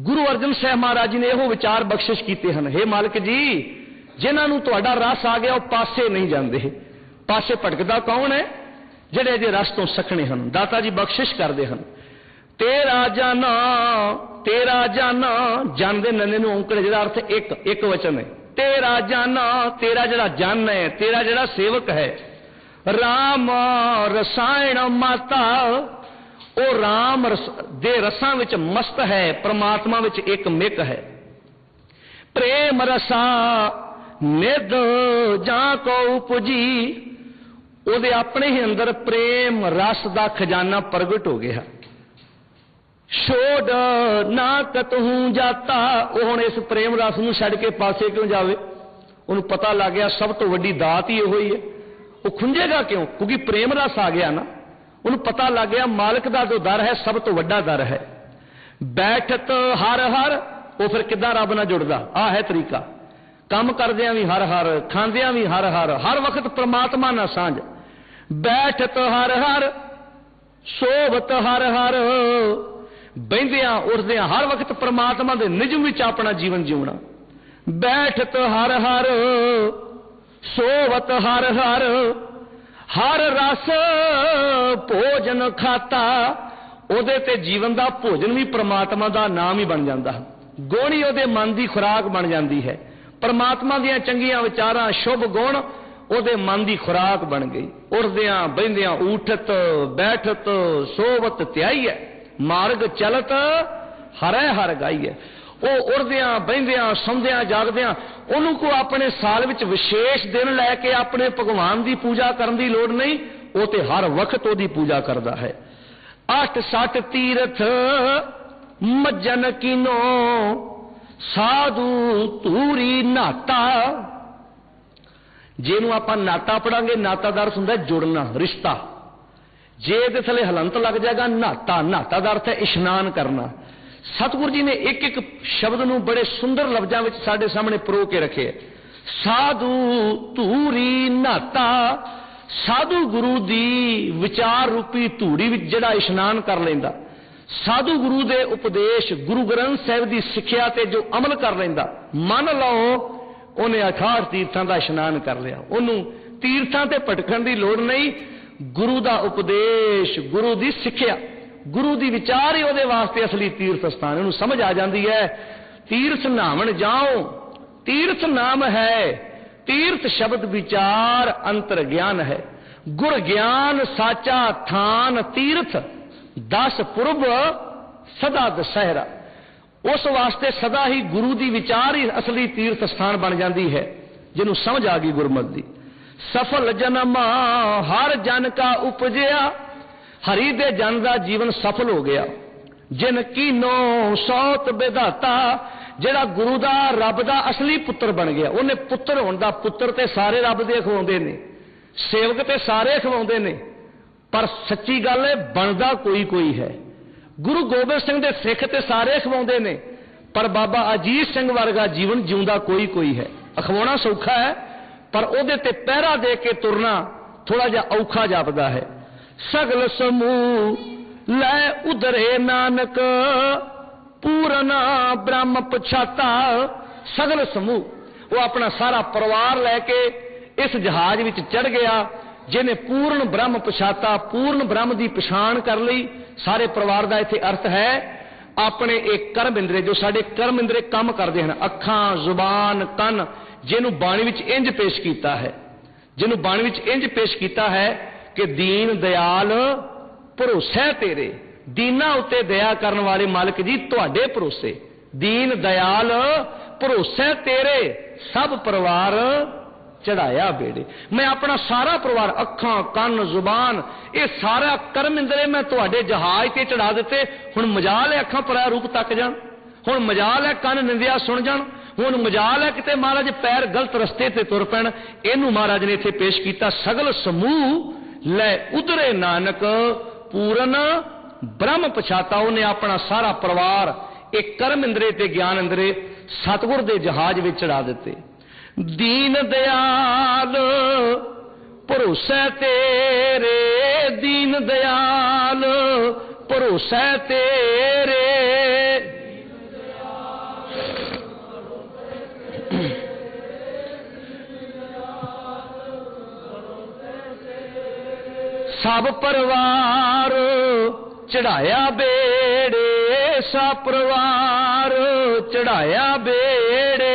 ਗੁਰੂ ਅਰਜਨ ਸਾਹਿਬ ਮਹਾਰਾਜ ਜੀ ਨੇ ਇਹੋ ਵਿਚਾਰ ਬਖਸ਼ਿਸ਼ ਕੀਤੇ ਹਨ। हे ਮਾਲਕ ਜੀ, ਜਿਨ੍ਹਾਂ ਨੂੰ ਤੁਹਾਡਾ ਰਸ ਆ ਗਿਆ, ਉਹ ਪਾਸੇ ਨਹੀਂ ਜਾਂਦੇ। ਪਾਸੇ ਭਟਕਦਾ ਕੌਣ ਹੈ? ਜਿਹੜੇ ਜੇ ਰਸ ਤੋਂ ਸਖਣੇ ਹਨ। ਦਾਤਾ ਜੀ ਬਖਸ਼ਿਸ਼ ਕਰਦੇ ਹਨ। ਤੇਰਾ ਜਾਨਾ ਤੇਰਾ ਜਾਨਾ, ਜਨ ਦੇ ਨੰਨੇ ਨੂੰ ਔਂਕੜ ਜਿਹਦਾ ਅਰਥ ਇੱਕ ਇੱਕ ਵਚਨ ਹੈ। ਤੇਰਾ ਜਾਨਾ, ਤੇਰਾ ਜਿਹੜਾ ਜਨ ਹੈ, ਤੇਰਾ ਜਿਹੜਾ ਸੇਵਕ ਹੈ ਰਾਮ ਰਸਾਇਣ ਮਾਤਾ। ਉਹ ਰਾਮ ਦੇ ਰਸਾਂ ਵਿੱਚ ਮਸਤ ਹੈ, ਪ੍ਰਮਾਤਮਾ ਵਿੱਚ ਇੱਕ ਮਿਕ ਹੈ। ਪ੍ਰੇਮ ਰਸਾ ਨਿਦ ਜਾਂ ਕੋ ਉਪਜੀ। ਉਹਦੇ ਆਪਣੇ ਹੀ ਅੰਦਰ ਪ੍ਰੇਮ ਰਸ ਦਾ ਖਜ਼ਾਨਾ ਪ੍ਰਗਟ ਹੋ ਗਿਆ। ਛੋੜ ਨਾ ਕਤਹੂ ਜਾਤਾ। ਉਹ ਹੁਣ ਇਸ ਪ੍ਰੇਮ ਰਸ ਨੂੰ ਛੱਡ ਕੇ ਪਾਸੇ ਕਿਉਂ ਜਾਵੇ? ਉਹਨੂੰ ਪਤਾ ਲੱਗ ਗਿਆ ਸਭ ਤੋਂ ਵੱਡੀ ਦਾਤ ਹੀ ਇਹੋ ਹੀ ਹੈ। ਉਹ ਖੁੰਝੇਗਾ ਕਿਉਂ? ਕਿਉਂਕਿ ਪ੍ਰੇਮ ਰਸ ਆ ਗਿਆ ਨਾ। ਉਹਨੂੰ ਪਤਾ ਲੱਗ ਗਿਆ ਮਾਲਕ ਦਾ ਜੋ ਦਰ ਹੈ, ਸਭ ਤੋਂ ਵੱਡਾ ਦਰ ਹੈ। ਬੈਠਤ ਹਰ ਹਰ, ਉਹ ਫਿਰ ਕਿੱਦਾਂ ਰੱਬ ਨਾਲ ਜੁੜਦਾ? ਆ ਹੈ ਤਰੀਕਾ। ਕੰਮ ਕਰਦਿਆਂ ਵੀ ਹਰ ਹਰ, ਖਾਂਦਿਆਂ ਵੀ ਹਰ ਹਰ ਹਰ ਵਕਤ ਪ੍ਰਮਾਤਮਾ ਨਾਲ ਸਾਂਝ। ਬੈਠਤ ਹਰ ਹਰ, ਸੋਭਤ ਹਰ ਹਰ। ਬੈੰਦਿਆਂ ਉੱਠਦਿਆਂ, ਹਰ ਵਕਤ ਪ੍ਰਮਾਤਮਾ ਦੇ ਨਿਜਮ ਵਿੱਚ ਆਪਣਾ ਜੀਵਨ ਜਿਉਣਾ। ਬੈਠਤ ਹਰ ਹਰ ਸੋਵਤ ਹਰ ਹਰ ਹਰ ਰਸ ਭੋਜਨ ਖਾਤਾ। ਉਹਦੇ ਤੇ ਜੀਵਨ ਦਾ ਭੋਜਨ ਵੀ ਪ੍ਰਮਾਤਮਾ ਦਾ ਨਾਮ ਹੀ ਬਣ ਜਾਂਦਾ। ਗੋਣੀ ਉਹਦੇ ਮਨ ਦੀ ਖੁਰਾਕ ਬਣ ਜਾਂਦੀ ਹੈ। ਪ੍ਰਮਾਤਮਾ ਦੀਆਂ ਚੰਗੀਆਂ ਵਿਚਾਰਾਂ ਸ਼ੁਭ ਗੁਣ ਉਹਦੇ ਮਨ ਦੀ ਖੁਰਾਕ ਬਣ ਗਈ। ਉਰਦਿਆਂ ਬੈੰਦਿਆਂ ਉਠਤ ਬੈਠਤ, ਸੋਵਤ ਧਿਆਈ ਹੈ। ਮਾਰਗ ਚਲਤ ਹਰੈ ਹਰ ਗਾਈ ਹੈ। ਉਹ ਉੜਦਿਆਂ ਬੈੰਦਿਆਂ ਸੌਂਦਿਆਂ ਜਾਗਦਿਆਂ, ਉਹਨੂੰ ਕੋ ਆਪਣੇ ਸਾਲ ਵਿੱਚ ਵਿਸ਼ੇਸ਼ ਦਿਨ ਲੈ ਕੇ ਆਪਣੇ ਭਗਵਾਨ ਦੀ ਪੂਜਾ ਕਰਨ ਦੀ ਲੋੜ ਨਹੀਂ, ਉਹ ਤੇ ਹਰ ਵਕਤ ਉਹਦੀ ਪੂਜਾ ਕਰਦਾ ਹੈ। ਅਠ ਸੱਠ ਤੀਰਥ ਮੱਜਨ ਕੀਨੋ, ਸਾਧੂ ਧੂਰੀ ਨਾਤਾ। ਜਿਹਨੂੰ ਆਪਾਂ ਨਾਤਾ ਪੜਾਂਗੇ ਨਾਤਾ ਦਾ ਅਰਥ ਹੁੰਦਾ ਜੁੜਨਾ, ਰਿਸ਼ਤਾ। ਜੇ ਇਹਦੇ ਥੱਲੇ ਹਲੰਤ ਲੱਗ ਜਾਏਗਾ, ਨਾਤਾ ਨਾਤਾ ਦਾ ਅਰਥ ਹੈ ਇਸ਼ਨਾਨ ਕਰਨਾ। ਸਤਿਗੁਰੂ ਜੀ ਨੇ ਇੱਕ ਇੱਕ ਸ਼ਬਦ ਨੂੰ ਬੜੇ ਸੁੰਦਰ ਲਫ਼ਜ਼ਾਂ ਵਿੱਚ ਸਾਡੇ ਸਾਹਮਣੇ ਪਰੋ ਕੇ ਰੱਖਿਆ ਸਾਧੂ ਧੂਰੀ ਨਾਤਾ, ਸਾਧੂ ਗੁਰੂ ਦੀ ਵਿਚਾਰ ਰੂਪੀ ਧੂੜੀ ਵਿੱਚ ਜਿਹੜਾ ਇਸ਼ਨਾਨ ਕਰ ਲੈਂਦਾ, ਸਾਧੂ ਗੁਰੂ ਦੇ ਉਪਦੇਸ਼ ਗੁਰੂ ਗ੍ਰੰਥ ਸਾਹਿਬ ਦੀ ਸਿੱਖਿਆ ਤੇ ਜੋ ਅਮਲ ਕਰ ਲੈਂਦਾ, ਮੰਨ ਲਓ ਉਹਨੇ ਅਖਾੜ ਤੀਰਥਾਂ ਦਾ ਇਸ਼ਨਾਨ ਕਰ ਲਿਆ, ਉਹਨੂੰ ਤੀਰਥਾਂ ਤੇ ਭਟਕਣ ਦੀ ਲੋੜ ਨਹੀਂ, ਗੁਰੂ ਦਾ ਉਪਦੇਸ਼ ਗੁਰੂ ਦੀ ਸਿੱਖਿਆ। ਗੁਰੂ ਦੀ ਵਿਚਾਰ ਹੀ ਉਹਦੇ ਵਾਸਤੇ ਅਸਲੀ ਤੀਰਥ ਸਥਾਨ ਇਹਨੂੰ ਸਮਝ ਆ ਜਾਂਦੀ ਹੈ, ਤੀਰਥ ਨਾਮਣ ਜਾਓ, ਤੀਰਥ ਨਾਮ ਹੈ, ਤੀਰਥ ਸ਼ਬਦ ਵਿਚਾਰ ਅੰਤਰ ਗਿਆਨ ਹੈ। ਗੁਰ ਗਿਆਨ ਸਾਚਾ ਥਾਨ ਤੀਰਥ, ਦਸ ਪੁਰਬ ਸਦਾ ਦਸਹਿਰਾ। ਉਸ ਵਾਸਤੇ ਸਦਾ ਹੀ ਗੁਰੂ ਦੀ ਵਿਚਾਰ ਹੀ ਅਸਲੀ ਤੀਰਥ ਸਥਾਨ ਬਣ ਜਾਂਦੀ ਹੈ, ਜਿਹਨੂੰ ਸਮਝ ਆ ਗਈ ਗੁਰਮਤਿ ਦੀ। ਸਫਲ ਜਨਮ, ਹਰ ਜਨ ਕਾ ਉਪਜਿਆ ਹਰੀ ਦੇ ਜਨ ਦਾ ਜੀਵਨ ਸਫਲ ਹੋ ਗਿਆ। ਜਿਨ ਕੀਨੋ ਸੌਤ ਵਿਧਾਤਾ ਜਿਹੜਾ ਗੁਰੂ ਦਾ, ਰੱਬ ਦਾ ਅਸਲੀ ਪੁੱਤਰ ਬਣ ਗਿਆ। ਉਹਨੇ ਪੁੱਤਰ ਹੋਣ ਦਾ ਪੁੱਤਰ ਤੇ ਸਾਰੇ ਰੱਬ ਦੇ ਖਵਾਉਂਦੇ ਨੇ। ਸੇਵਕ ਤੇ ਸਾਰੇ ਖਵਾਉਂਦੇ ਨੇ। ਪਰ ਸੱਚੀ ਗੱਲ ਹੈ ਬਣਦਾ ਕੋਈ ਕੋਈ ਹੈ। ਗੁਰੂ ਗੋਬਿੰਦ ਸਿੰਘ ਦੇ ਸਿੱਖ ਤੇ ਸਾਰੇ ਖਵਾਉਂਦੇ ਨੇ। ਪਰ ਬਾਬਾ ਅਜੀਤ ਸਿੰਘ ਵਰਗਾ ਜੀਵਨ ਜਿਉਂਦਾ ਕੋਈ ਕੋਈ ਹੈ। ਅਖਵਾਉਣਾ ਸੌਖਾ ਹੈ, ਪਰ ਉਹਦੇ ਤੇ ਪਹਿਰਾ ਦੇ ਕੇ ਤੁਰਨਾ ਥੋੜਾ ਜਿਹਾ ਔਖਾ ਜਾਪਦਾ ਹੈ। ਸਗਲ ਸਮੂਹ, ਲੈ ਉਧਰੇ ਨਾਨਕ, ਪੂਰਨਾ ਬ੍ਰਹਮ ਪਛਾਤਾ। ਸਗਲ ਸਮੂਹ, ਉਹ ਆਪਣਾ ਸਾਰਾ ਪਰਿਵਾਰ ਲੈ ਕੇ ਇਸ ਜਹਾਜ਼ ਵਿੱਚ ਚੜ ਗਿਆ, ਜਿਹਨੇ ਪੂਰਨ ਬ੍ਰਹਮ ਪਛਾਤਾ, ਪੂਰਨ ਬ੍ਰਹਮ ਦੀ ਪਛਾਣ ਕਰ ਲਈ। ਸਾਰੇ ਪਰਿਵਾਰ ਦਾ ਇੱਥੇ ਅਰਥ ਹੈ, ਆਪਣੇ ਇਹ ਕਰਮ ਇੰਦਰੇ, ਜੋ ਸਾਡੇ ਕਰਮ ਇੰਦਰੇ ਕੰਮ ਕਰਦੇ ਹਨ, ਅੱਖਾਂ, ਜ਼ੁਬਾਨ, ਕੰਨ, ਜਿਹਨੂੰ ਬਾਣੀ ਵਿੱਚ ਇੰਜ ਪੇਸ਼ ਕੀਤਾ ਹੈ। ਜਿਹਨੂੰ ਬਾਣੀ ਵਿੱਚ ਇੰਜ ਪੇਸ਼ ਕੀਤਾ ਹੈ ਕਿ ਦੀਨ ਦਿਆਲ ਭਰੋਸਾ ਤੇਰੇ। ਦੀਨਾ ਉੱਤੇ ਦਇਆ ਕਰਨ ਵਾਲੇ ਮਾਲਕ ਜੀ, ਤੁਹਾਡੇ ਭਰੋਸੇ। ਦੀਨ ਦਿਆਲ ਭਰੋਸੇ ਤੇਰੇ। ਸਭ ਪਰਿਵਾਰ ਚੜਾਇਆ ਬੇੜੇ ਮੈਂ ਆਪਣਾ ਸਾਰਾ ਪਰਿਵਾਰ, ਅੱਖਾਂ, ਕੰਨ, ਜ਼ੁਬਾਨ, ਇਹ ਸਾਰਾ ਕਰਮ ਇੰਦਰੇ ਮੈਂ ਤੁਹਾਡੇ ਜਹਾਜ਼ ਤੇ ਚੜਾ ਦਿੱਤੇ। ਹੁਣ ਮਜਾਲ ਹੈ ਅੱਖਾਂ ਪਰਾ ਰੂਪ ਤੱਕ ਜਾਣ। ਹੁਣ ਮਜਾਲ ਹੈ ਕੰਨ ਨਿੰਦਿਆ ਸੁਣ ਜਾਣ। ਹੁਣ ਮਜਾਲ ਹੈ ਕਿਤੇ ਮਹਾਰਾਜ ਪੈਰ ਗਲਤ ਰਸਤੇ ਤੇ ਤੁਰ ਪੈਣ। ਇਹਨੂੰ ਮਹਾਰਾਜ ਨੇ ਇੱਥੇ ਪੇਸ਼ ਕੀਤਾ। ਸਗਲ ਸਮੂਹ ਲੈ ਉਧਰੇ ਨਾਨਕ, ਪੂਰਨ ਬ੍ਰਹਮ ਪਛਾਤਾ ਉਹਨੇ ਆਪਣਾ ਸਾਰਾ ਪਰਿਵਾਰ ਇਹ ਕਰਮ ਇੰਦਰੇ ਤੇ ਗਿਆਨ ਇੰਦਰੇ, ਸਤਗੁਰ ਦੇ ਜਹਾਜ਼ ਵਿੱਚ ਚੜਾ ਦਿੱਤੇ। ਦੀਨ ਦਿਆਲ, ਭਰੋਸਾ ਤੇਰੇ, ਦੀਨ ਦਿਆਲ, ਭਰੋਸਾ ਤੇਰੇ। ਸਭ ਪਰਿਵਾਰ ਚੜਾਇਆ ਬੇੜੇ ਸਭ ਪਰਿਵਾਰ ਚੜਾਇਆ ਬੇੜੇ।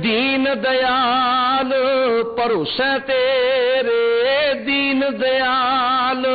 ਦੀਨ ਦਿਆਲ ਭਰੋਸਾ ਤੇਰੇ ਦੀਨ ਦਿਆਲ